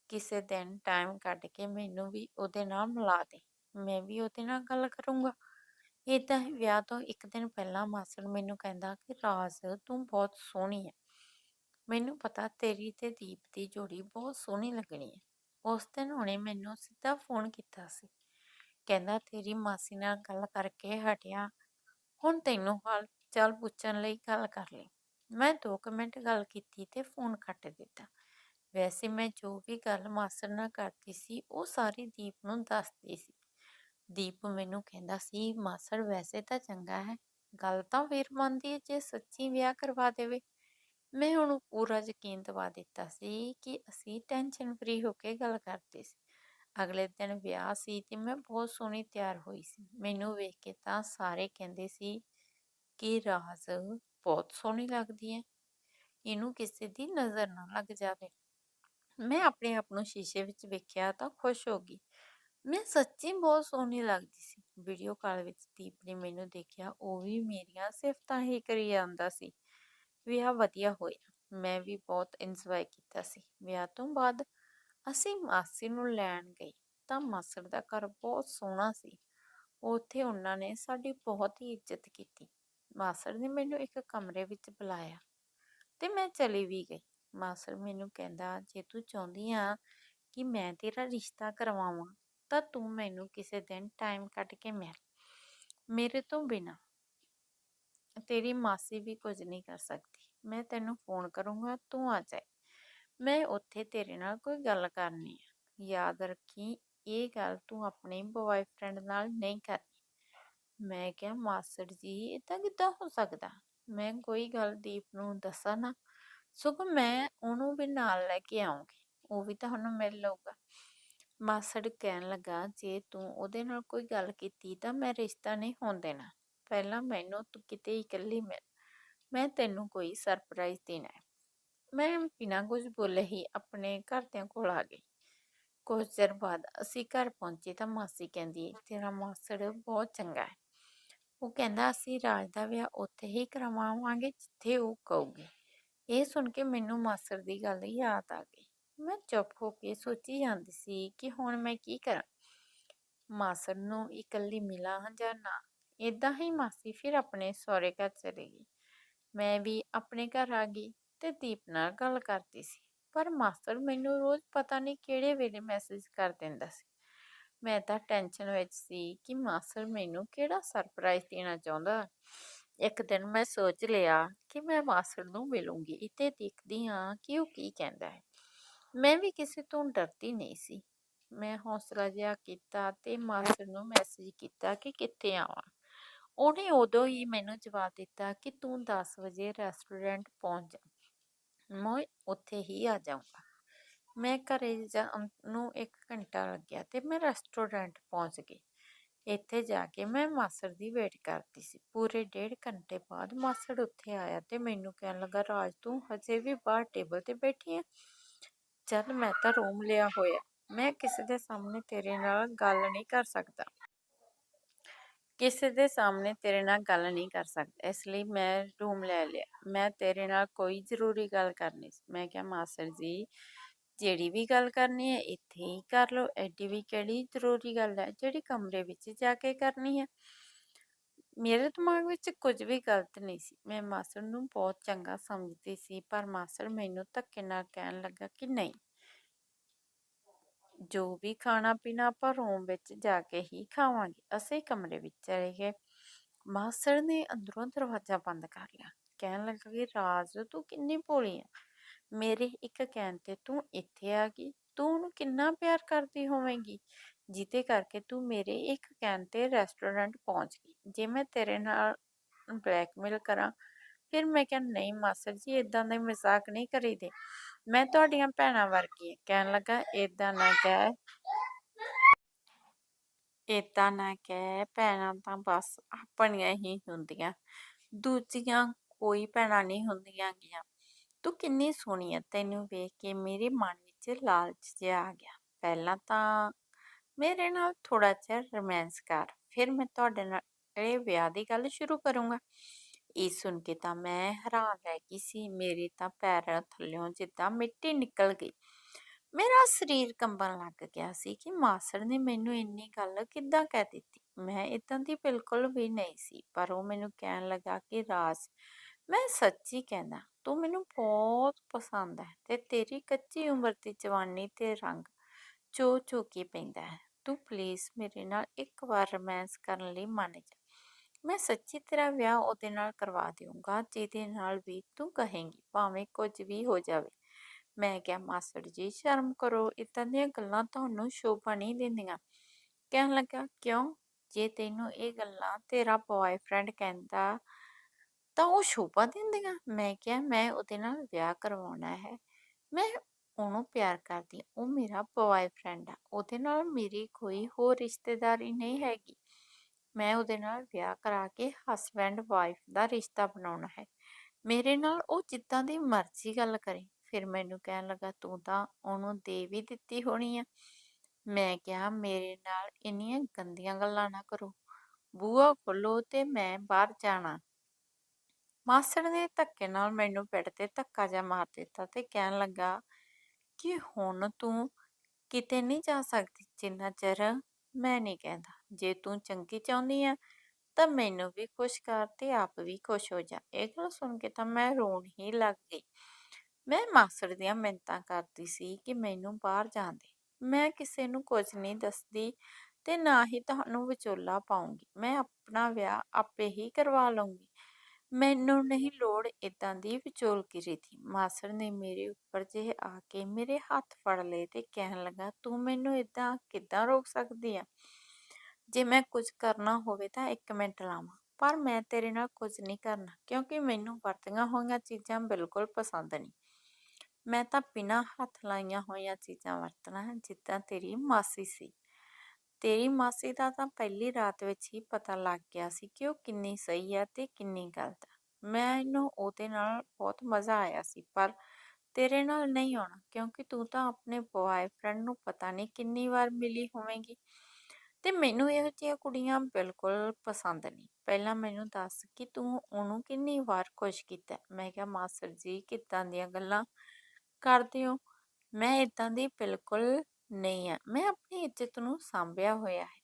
ਕਿਸੇ ਦਿਨ ਟਾਈਮ ਕੱਢ ਕੇ ਮੈਨੂੰ ਵੀ ਉਹਦੇ ਨਾਲ ਮਿਲਾ ਦੇ, ਮੈਂ ਵੀ ਉਹਦੇ ਨਾਲ ਗੱਲ ਕਰੂੰਗਾ। ਏਦਾਂ ਹੀ ਵਿਆਹ ਤੋਂ ਇੱਕ ਦਿਨ ਪਹਿਲਾਂ ਮਾਸੜ ਮੈਨੂੰ ਕਹਿੰਦਾ ਕਿ, ਰਾਜ, ਤੂੰ ਬਹੁਤ ਸੋਹਣੀ ਹੈ। ਮੈਨੂੰ ਪਤਾ ਤੇਰੀ ਤੇ ਦੀਪ ਦੀ ਜੋੜੀ ਬਹੁਤ ਸੋਹਣੀ ਲੱਗਣੀ ਹੈ। ਉਸ ਦਿਨ ਉਹਨੇ ਮੈਨੂੰ ਸਿੱਧਾ ਫੋਨ ਕੀਤਾ ਸੀ। ਕਹਿੰਦਾ, ਤੇਰੀ ਮਾਸੀ ਨਾਲ ਗੱਲ ਕਰਕੇ ਹਟਿਆ। ਹੁਣ ਤੈਨੂੰ ਹਾਲ ਚਾਲ ਪੁੱਛਣ ਲਈ ਗੱਲ ਕਰ ਲਈ। ਮੈਂ 2 ਮਿੰਟ ਗੱਲ ਕੀਤੀ ਤੇ ਫੋਨ ਕੱਟ ਦਿੱਤਾ। ਵੈਸੇ ਮੈਂ ਜੋ ਵੀ ਗੱਲ ਮਾਸੜ ਨਾਲ ਕਰਦੀ ਸੀ, ਉਹ ਸਾਰੀ ਦੀਪ ਨੂੰ ਦੱਸਦੀ ਸੀ। ਦੀਪ ਮੈਨੂੰ ਕਹਿੰਦਾ ਸੀ, ਮਾਸੜ, ਵੈਸੇ ਤਾਂ ਚੰਗਾ ਹੈ। ਗੱਲ ਤਾਂ ਫਿਰ ਮੰਨਦੀ ਹੈ ਜੇ ਸੱਚੀ ਵਿਆਹ ਕਰਵਾ ਦੇਵੇ। ਮੈਂ ਉਹਨੂੰ ਪੂਰਾ ਯਕੀਨ ਦਿਵਾ ਦਿੱਤਾ ਸੀ ਕਿ ਅਸੀਂ ਟੈਨਸ਼ਨ ਫਰੀ ਹੋ ਕੇ ਗੱਲ ਕਰਦੇ ਸੀ। ਅਗਲੇ ਦਿਨ ਵਿਆਹ ਸੀ ਤੇ ਮੈਂ ਬਹੁਤ ਸੋਹਣੀ ਤਿਆਰ ਹੋਈ ਸੀ। ਮੈਨੂੰ ਵੇਖ ਕੇ ਤਾਂ ਸਾਰੇ ਕਹਿੰਦੇ ਸੀ ਕਿ ਰਾਜ ਬਹੁਤ ਸੋਹਣੀ ਲੱਗਦੀ ਹੈ। ਇਹਨੂੰ ਕਿਸੇ ਦੀ ਨਜ਼ਰ ਨਾ ਲੱਗ ਜਾਵੇ। ਮੈਂ ਆਪਣੇ ਆਪ ਨੂੰ ਸ਼ੀਸ਼ੇ ਵਿੱਚ ਵੇਖਿਆ ਤਾਂ ਖੁਸ਼ ਹੋ ਗਈ। ਮੈਂ ਸੱਚੀ ਬਹੁਤ ਸੋਹਣੀ ਲੱਗਦੀ ਸੀ। ਵੀਡੀਓ ਕਾਲ ਵਿੱਚ ਦੀਪ ਨੇ ਮੈਨੂੰ ਦੇਖਿਆ, ਉਹ ਵੀ ਮੇਰੀਆਂ ਸਿਫਤਾਂ ਹੀ ਕਰੀ ਜਾਂਦਾ ਸੀ। ਵਿਆਹ ਵਧੀਆ ਹੋਇਆ। ਮੈਂ ਵੀ ਬਹੁਤ ਇੰਜੋਏ ਕੀਤਾ ਸੀ। ਵਿਆਹ ਤੋਂ ਬਾਅਦ ਅਸੀਂ ਮਾਸੀ ਨੂੰ ਲੈਣ ਗਏ ਤਾਂ ਮਾਸੜ ਦਾ ਘਰ ਬਹੁਤ ਸੋਹਣਾ ਸੀ। ਉੱਥੇ ਉਹਨਾਂ ਨੇ ਸਾਡੀ ਬਹੁਤ ਹੀ ਇੱਜ਼ਤ ਕੀਤੀ। ਮਾਸੜ ਨੇ ਮੈਨੂੰ ਇੱਕ ਕਮਰੇ ਵਿੱਚ ਬੁਲਾਇਆ ਤੇ ਮੈਂ ਚਲੀ ਵੀ ਗਈ। ਮਾਸੜ ਮੈਨੂੰ ਕਹਿੰਦਾ, ਜੇ ਤੂੰ ਚਾਹੁੰਦੀ ਆ ਕਿ ਮੈਂ ਤੇਰਾ ਰਿਸ਼ਤਾ ਕਰਵਾਵਾਂ ਤਾਂ ਤੂੰ ਮੈਨੂੰ ਕਿਸੇ ਦਿਨ ਟਾਈਮ ਕੱਢ ਕੇ ਮਿਲ। ਮੇਰੇ ਤੋਂ ਬਿਨਾ ਤੇਰੀ ਮਾਸੀ ਵੀ ਕੁਝ ਨਹੀਂ ਕਰ ਸਕਦੀ ਮੈਂ ਤੈਨੂੰ ਫੋਨ ਕਰੂੰਗਾ ਤੂੰ ਆ ਜਾਏ ਮੈਂ ਉੱਥੇ ਤੇਰੇ ਨਾਲ ਕੋਈ ਗੱਲ ਕਰਨੀ ਆ ਯਾਦ ਰੱਖੀ ਇਹ ਗੱਲ ਤੂੰ ਆਪਣੇ ਬॉयਫ੍ਰੈਂਡ ਨਾਲ ਨਹੀਂ ਕਰਨੀ ਮੈਂ ਕਿਹਾ ਮਾਸੜ ਜੀ ਇਦਾਂ ਕਿੱਦਾਂ ਹੋ ਸਕਦਾ ਮੈਂ ਕੋਈ ਗੱਲ ਦੀਪ ਨੂੰ ਦੱਸਾਂ ਨਾ ਸਗੋਂ ਮੈਂ ਉਹਨੂੰ ਵੀ ਨਾਲ ਲੈ ਕੇ ਆਉਂਗੀ ਉਹ ਵੀ ਤੁਹਾਨੂੰ ਮਿਲ ਲਊਗਾ ਮਾਸੜ ਕਹਿਣ ਲੱਗਾ ਜੇ ਤੂੰ ਉਹਦੇ ਨਾਲ ਕੋਈ ਗੱਲ ਕੀਤੀ ਤਾਂ ਮੈਂ ਰਿਸ਼ਤਾ ਨਹੀਂ ਹੋਣ ਦੇਣਾ ਪਹਿਲਾਂ ਮੈਨੂੰ ਤੂੰ ਕਿਤੇ ਇਕੱਲੀ ਮਿਲ, ਮੈਂ ਤੈਨੂੰ ਕੋਈ ਸਰਪ੍ਰਾਈਜ਼ ਦੇਣਾ ਹੈ। ਮੈਂ ਬਿਨਾਂ ਕੁਝ ਬੋਲੇ ਹੀ ਆਪਣੇ ਘਰਦਿਆਂ ਕੋਲ ਆ ਗਈ। ਕੁਝ ਚਿਰ ਬਾਅਦ ਅਸੀਂ ਘਰ ਪਹੁੰਚੇ ਤਾਂ ਮਾਸੀ ਕਹਿੰਦੀ, ਤੇਰਾ ਮਾਸੜ ਬਹੁਤ ਚੰਗਾ ਹੈ। ਉਹ ਕਹਿੰਦਾ, ਅਸੀਂ ਰਾਜ ਦਾ ਵਿਆਹ ਉੱਥੇ ਹੀ ਕਰਵਾਵਾਂਗੇ ਜਿੱਥੇ ਉਹ ਕਹੂਗੀ। ਇਹ ਸੁਣ ਕੇ ਮੈਨੂੰ ਮਾਸੜ ਦੀ ਗੱਲ ਯਾਦ ਆ ਗਈ। ਮੈਂ ਚੁੱਪ ਹੋ ਕੇ ਸੋਚੀ ਜਾਂਦੀ ਸੀ ਕਿ ਹੁਣ ਮੈਂ ਕੀ ਕਰਾਂ? ਮਾਸੜ ਨੂੰ ਇਕੱਲੀ ਮਿਲਾਂ ਜਾਂ ਨਾ? ਇਦਾਂ ਹੀ ਮਾਸੀ ਫਿਰ ਆਪਣੇ ਸਹੁਰੇ ਘਰ ਚਲੀ ਗਈ। ਮੈਂ ਵੀ ਆਪਣੇ ਘਰ ਆ ਗਈ ਤੇ ਦੀਪ ਨਾਲ ਗੱਲ ਕਰਦੀ ਸੀ, ਪਰ ਮਾਸਟਰ ਮੈਨੂੰ ਰੋਜ਼ ਪਤਾ ਨਹੀਂ ਕਿਹੜੇ ਵੇਲੇ ਮੈਸੇਜ ਕਰ ਦਿੰਦਾ ਸੀ। ਮੈਂ ਤਾਂ ਟੈਨਸ਼ਨ ਵਿੱਚ ਸੀ ਕਿ ਮਾਸਟਰ ਮੈਨੂੰ ਕਿਹੜਾ ਸਰਪ੍ਰਾਈਜ਼ ਦੇਣਾ ਚਾਹੁੰਦਾ। ਇੱਕ ਦਿਨ ਮੈਂ ਸੋਚ ਲਿਆ ਕਿ ਮੈਂ ਮਾਸਟਰ ਨੂੰ ਮਿਲੂੰਗੀ ਤੇ ਦੇਖਦੀ ਹਾਂ ਕਿ ਉਹ ਕੀ ਕਹਿੰਦਾ ਹੈ। ਮੈਂ ਵੀ ਕਿਸੇ ਤੋਂ ਡਰਦੀ ਨਹੀਂ ਸੀ। ਮੈਂ ਹੌਸਲਾ ਜਿਹਾ ਕੀਤਾ ਤੇ ਮਾਸਟਰ ਨੂੰ ਮੈਸੇਜ ਕੀਤਾ ਕਿ ਕਿੱਥੇ ਆਵਾਂ। ਉਹਨੇ ਉਦੋਂ ਹੀ ਮੈਨੂੰ ਜਵਾਬ ਦਿੱਤਾ ਕਿ ਤੂੰ 10 ਵਜੇ ਰੈਸਟੋਰੈਂਟ ਪਹੁੰਚ ਜਾ। ਮੈਂ ਉੱਥੇ ਹੀ ਆ ਜਾਊਂਗਾ। ਮੈਂ ਘਰੇ ਨੂੰ 1 ਘੰਟਾ ਲੱਗਿਆ ਤੇ ਮੈਂ ਰੈਸਟੋਰੈਂਟ ਪਹੁੰਚ ਗਈ। ਇੱਥੇ ਜਾ ਕੇ ਮੈਂ ਮਾਸੜ ਦੀ ਵੇਟ ਕਰਦੀ ਸੀ। ਪੂਰੇ ਡੇਢ ਘੰਟੇ ਬਾਅਦ ਮਾਸੜ ਉੱਥੇ ਆਇਆ ਤੇ ਮੈਨੂੰ ਕਹਿਣ ਲੱਗਾ, ਰਾਜ, ਤੂੰ ਹਜੇ ਵੀ ਬਾਹਰ ਟੇਬਲ ਤੇ ਬੈਠੀ ਹੈ ਚੱਲ ਮੈਂ ਤਾਂ ਰੂਮ ਲਿਆ ਹੋਇਆ। ਮੈਂ ਕਿਸੇ ਦੇ ਸਾਹਮਣੇ ਤੇਰੇ ਨਾਲ ਗੱਲ ਨਹੀਂ ਕਰ ਸਕਦਾ। ਕਿਸੇ ਦੇ ਸਾਹਮਣੇ ਤੇਰੇ ਨਾਲ ਗੱਲ ਨਹੀਂ ਕਰ ਸਕਦਾ, ਇਸ ਲਈ ਮੈਂ ਰੂਮ ਲੈ ਲਿਆ। ਮੈਂ ਤੇਰੇ ਨਾਲ ਕੋਈ ਜ਼ਰੂਰੀ ਗੱਲ ਕਰਨੀ ਸੀ। ਮੈਂ ਕਿਹਾ, ਮਾਸਟਰ ਜੀ, ਜਿਹੜੀ ਵੀ ਗੱਲ ਕਰਨੀ ਹੈ, ਇੱਥੇ ਹੀ ਕਰ ਲਓ। ਐਡੀ ਵੀ ਕਿਹੜੀ ਜ਼ਰੂਰੀ ਗੱਲ ਹੈ? ਜਿਹੜੀ ਕਮਰੇ ਵਿੱਚ ਜਾ ਕੇ ਕਰਨੀ ਹੈ। ਮੇਰੇ ਦਿਮਾਗ ਵਿੱਚ ਕੁਝ ਵੀ ਗਲਤ ਨਹੀਂ ਸੀ। ਮੈਂ ਮਾਸਟਰ ਨੂੰ ਬਹੁਤ ਚੰਗਾ ਸਮਝਦੀ ਸੀ, ਪਰ ਮਾਸਟਰ ਮੈਨੂੰ ਧੱਕੇ ਨਾਲ ਕਹਿਣ ਲੱਗਾ ਕਿ ਨਹੀਂ। ਜੋ ਵੀ ਖਾਣਾ ਪੀਣਾ ਆਪਾਂ ਰੂਮ ਵਿੱਚ ਜਾ ਕੇ ਹੀ ਖਾਵਾਂਗੇ, ਅਸੀਂ ਕਮਰੇ ਵਿੱਚ ਚਲੇ ਗਏ ਮਾਸਟਰ ਨੇ ਅੰਦਰੋਂ ਦਰਵਾਜ਼ਾ ਬੰਦ ਕਰ ਲਿਆ। ਕਹਿਣ ਲੱਗਾ ਕਿ, ਰਾਜ, ਤੂੰ ਕਿੰਨੀ ਭੋਲੀ ਆ। ਮੇਰੇ ਇੱਕ ਕਹਿਣ ਤੇ ਤੂੰ ਇੱਥੇ ਆ ਗਈ। ਤੂੰ ਉਹਨੂੰ ਕਿੰਨਾ ਪਿਆਰ ਕਰਦੀ ਹੋਵੇਂਗੀ? ਜਿਹਦੇ ਕਰਕੇ ਤੂੰ ਮੇਰੇ ਇੱਕ ਕਹਿਣ ਤੇ ਰੈਸਟੋਰੈਂਟ ਪਹੁੰਚ ਗਈ। ਜੇ ਮੈਂ ਤੇਰੇ ਨਾਲ ਬਲੈਕਮੇਲ ਕਰਾਂ ਫਿਰ ਮੈਂ ਕਿਹਾ, ਨਹੀਂ ਮਾਸਟਰ ਜੀ ਇਦਾਂ ਦੇ ਮਜ਼ਾਕ ਨਹੀਂ ਕਰੀਦੇ। ਮੈਂ ਤੁਹਾਡੀਆਂ ਭੈਣਾਂ ਵਰਗੀ ਕਹਿਣ ਲੱਗਾ ਇਦਾਂ ਨਾ ਕਹਿ। ਇਦਾਂ ਨਾ ਕਹਿ, ਭੈਣਾਂ ਤਾਂ ਬਸ ਆਪਣੀਆਂ ਹੀ ਹੁੰਦੀਆਂ। ਦੂਜੀਆਂ ਕੋਈ ਭੈਣਾਂ ਨਹੀਂ ਹੁੰਦੀਆਂ ਗੀਆਂ। ਤੂੰ ਕਿੰਨੀ ਸੋਹਣੀ ਹੈ ਤੈਨੂੰ ਵੇਖ ਕੇ। ਮੇਰੇ ਮਨ ਵਿੱਚ ਲਾਲਚ ਜਿਹਾ ਆ ਗਿਆ। ਪਹਿਲਾਂ ਤਾਂ ਮੇਰੇ ਨਾਲ ਥੋੜਾ ਜਿਹਾ ਰੋਮਾਂਸ ਕਰ। ਫਿਰ ਮੈਂ ਤੁਹਾਡੇ ਨਾਲ ਇਹ ਵਿਆਹ ਦੀ ਗੱਲ ਸ਼ੁਰੂ ਕਰੂੰਗਾ। ਇਹ ਸੁਣ ਕੇ ਤਾਂ ਮੈਂ ਹੈਰਾਨ ਰਹਿ ਗਈ ਸੀ। ਮੇਰੇ ਤਾਂ ਪੈਰਾਂ ਥੱਲਿਓਂ ਜਿੱਦਾਂ ਮਿੱਟੀ ਨਿਕਲ ਗਈ। ਮੇਰਾ ਸਰੀਰ ਕੰਬਣ ਲੱਗ ਗਿਆ ਸੀ ਕਿ ਮਾਸੜ ਨੇ ਮੈਨੂੰ ਇੰਨੀ ਗੱਲ ਕਿੱਦਾਂ ਕਹਿ ਦਿੱਤੀ। ਮੈਂ ਇਦਾਂ ਦੀ ਬਿਲਕੁਲ ਵੀ ਨਹੀਂ ਸੀ, ਪਰ ਉਹ ਮੈਨੂੰ ਕਹਿਣ ਲੱਗਾ ਕਿ, ਰਾਜ, ਮੈਂ ਸੱਚੀ ਕਹਿੰਦਾ, ਤੂੰ ਮੈਨੂੰ ਬਹੁਤ ਪਸੰਦ ਹੈ ਤੇ ਤੇਰੀ ਕੱਚੀ ਉਮਰ ਦੀ ਜਵਾਨੀ ਤੇ ਰੰਗ ਚੋ ਚੋ ਕੇ ਪੈਂਦਾ ਹੈ। ਤੂੰ ਪਲੀਜ਼ ਮੇਰੇ ਨਾਲ ਇੱਕ ਵਾਰ ਰੋਮਾਂਸ ਕਰਨ ਲਈ ਮੰਨ ਜਾ। ਮੈਂ ਸੱਚੀ ਤੇਰਾ ਵਿਆਹ ਉਹਦੇ ਨਾਲ ਕਰਵਾ ਦੇਵਾਂਗਾ ਜਿਹਦੇ ਨਾਲ ਵੀ ਤੂੰ ਕਹੇਂਗੀ, ਭਾਵੇਂ ਕੁਝ ਵੀ ਹੋ ਜਾਵੇ। ਮੈਂ ਕਿਹਾ, ਮਾਸੜ ਜੀ, ਸ਼ਰਮ ਕਰੋ ਇਦਾਂ ਦੀਆਂ ਗੱਲਾਂ ਤੁਹਾਨੂੰ ਸ਼ੋਭਾ ਨਹੀਂ ਦਿੰਦੀਆਂ। ਕਹਿਣ ਲੱਗਾ, ਕਿਉਂ? ਜੇ ਤੈਨੂੰ ਇਹ ਗੱਲਾਂ ਤੇਰਾ ਬॉयਫ੍ਰੈਂਡ ਕਹਿੰਦਾ, ਤਾਂ ਉਹ ਸ਼ੋਭਾ ਦਿੰਦੀਆਂ? ਮੈਂ ਕਿਹਾ, ਮੈਂ ਉਹਦੇ ਨਾਲ ਵਿਆਹ ਕਰਵਾਉਣਾ ਹੈ। ਮੈਂ ਉਹਨੂੰ ਪਿਆਰ ਕਰਦੀ ਹਾਂ, ਉਹ ਮੇਰਾ ਬॉयਫ੍ਰੈਂਡ ਆ। ਉਹਦੇ ਨਾਲ ਮੇਰੀ ਕੋਈ ਹੋਰ ਰਿਸ਼ਤੇਦਾਰੀ ਨਹੀਂ ਹੈਗੀ। ਮੈਂ ਉਹਦੇ ਨਾਲ ਵਿਆਹ ਕਰਾ ਕੇ ਹਸਬੈਂਡ ਵਾਈਫ ਦਾ ਰਿਸ਼ਤਾ ਬਣਾਉਣਾ ਹੈ। ਮੇਰੇ ਨਾਲ ਉਹ ਜਿੱਦਾਂ ਦੀ ਮਰਜ਼ੀ ਗੱਲ ਕਰੇ। ਫਿਰ ਮੈਨੂੰ ਕਹਿਣ ਲੱਗਾ, ਤੂੰ ਤਾਂ ਉਹਨੂੰ ਦੇ ਵੀ ਦਿੱਤੀ ਹੋਣੀ ਆ। ਮੈਂ ਕਿਹਾ, ਮੇਰੇ ਨਾਲ ਇੰਨੀਆਂ ਗੰਦੀਆਂ ਗੱਲਾਂ ਨਾ ਕਰੋ। ਬੂਹਾ ਖੋਲੋ ਤੇ ਮੈਂ ਬਾਹਰ ਜਾਣਾ। ਮਾਸੜ ਨੇ ਧੱਕੇ ਨਾਲ ਮੈਨੂੰ ਬੈੱਡ ਤੇ ਧੱਕਾ ਜਾ ਮਾਰ ਦਿੱਤਾ ਤੇ ਕਹਿਣ ਲੱਗਾ, ਕਿ ਹੁਣ ਤੂੰ ਕਿਤੇ ਨਹੀਂ ਜਾ ਸਕਦੀ, ਜਿੰਨਾ ਚਿਰ ਮੈਂ ਨਹੀਂ ਕਹਿੰਦਾ। ਜੇ ਤੂੰ ਚੰਗੀ ਚਾਹੁੰਦੀ ਆ, ਤਾਂ ਮੈਨੂੰ ਵੀ ਖੁਸ਼ ਕਰ ਤੇ ਆਪ ਵੀ ਖੁਸ਼ ਹੋ ਜਾ। ਇਹ ਗੱਲ ਸੁਣ ਕੇ ਤਾਂ ਮੈਂ ਰੋਣ ਹੀ ਲੱਗ ਗਈ। ਮੈਂ ਮਾਸੜ ਦੀਆਂ ਮਿੰਨਤਾਂ ਕਰਦੀ ਸੀ ਕਿ ਮੈਨੂੰ ਬਾਹਰ ਜਾਣ ਦੇ। ਮੈਂ ਕਿਸੇ ਨੂੰ ਕੁਝ ਨਹੀਂ ਦੱਸਦੀ ਤੇ ਨਾ ਹੀ ਤੁਹਾਨੂੰ ਵਿਚੋਲਾ ਪਾਉਂਗੀ। ਮੈਂ ਆਪਣਾ ਵਿਆਹ ਆਪੇ ਹੀ ਕਰਵਾ ਲਵਾਂਗੀ ਮੈਨੂੰ ਨਹੀਂ ਲੋੜ ਇਦਾਂ ਦੀ ਵਿਚੋਲਗਿਰੀ ਦੀ ਮਾਸੜ ਨੇ ਮੇਰੇ ਉੱਪਰ ਜਿਹੇ ਆ ਕੇ ਮੇਰੇ ਹੱਥ ਫੜ ਲਏ ਤੇ ਕਹਿਣ ਲੱਗਾ, ਤੂੰ ਮੈਨੂੰ ਇਦਾਂ ਕਿੱਦਾਂ ਰੋਕ ਸਕਦੀ ਆ? ਜੇ ਮੈਂ ਕੁਝ ਕਰਨਾ ਹੋਵੇ ਤਾਂ ਇੱਕ ਮਿੰਟ ਲਾਵਾਂ। ਪਰ ਮੈਂ ਤੇਰੇ ਨਾਲ ਕੁਝ ਨਹੀਂ ਕਰਨਾ, ਕਿਉਂਕਿ ਮੈਨੂੰ ਵਰਤੀਆਂ ਹੋਈਆਂ ਚੀਜ਼ਾਂ ਬਿਲਕੁਲ ਪਸੰਦ ਨਹੀਂ। ਮੈਂ ਤਾਂ ਬਿਨਾਂ ਹੱਥ ਲਾਈਆਂ ਹੋਈਆਂ ਚੀਜ਼ਾਂ ਵਰਤਣਾ ਜਿੱਦਾਂ ਤੇਰੀ ਮਾਸੀ ਸੀ। ਤੇਰੀ ਮਾਸੀ ਦਾ ਤਾਂ ਪਹਿਲੀ ਰਾਤ ਵਿੱਚ ਹੀ ਪਤਾ ਲੱਗ ਗਿਆ ਸੀ ਕਿ ਉਹ ਕਿੰਨੀ ਸਹੀ ਹੈ ਤੇ ਕਿੰਨੀ ਗਲਤ ਹੈ। ਮੈਨੂੰ ਉਹਦੇ ਨਾਲ ਬਹੁਤ ਮਜ਼ਾ ਆਇਆ ਸੀ, ਪਰ ਤੇਰੇ ਨਾਲ ਨਹੀਂ ਆਉਣਾ ਕਿਉਂਕਿ ਤੂੰ ਤਾਂ ਆਪਣੇ ਬॉयਫ੍ਰੈਂਡ ਨੂੰ ਪਤਾ ਨਹੀਂ ਕਿੰਨੀ ਵਾਰ ਮਿਲੀ ਹੋਵੇਂਗੀ। ਤੇ ਮੈਨੂੰ ਇਹੋ ਜਿਹੀਆਂ ਕੁੜੀਆਂ ਬਿਲਕੁਲ ਪਸੰਦ ਨਹੀਂ। ਪਹਿਲਾਂ ਮੈਨੂੰ ਦੱਸ ਕਿ ਤੂੰ ਉਹਨੂੰ ਕਿੰਨੀ ਵਾਰ ਖੁਸ਼ ਕੀਤਾ? ਮੈਂ ਕਿਹਾ ਮਾਸਟਰ ਜੀ, ਕਿੱਦਾਂ ਦੀਆਂ ਗੱਲਾਂ ਕਰਦੇ ਹੋ? ਮੈਂ ਇਦਾਂ ਦੀ ਬਿਲਕੁਲ ਨਹੀਂ ਆ ਮੈਂ ਆਪਣੀ ਇੱਜ਼ਤ ਨੂੰ ਸਾਂਭਿਆ ਹੋਇਆ ਹੈ।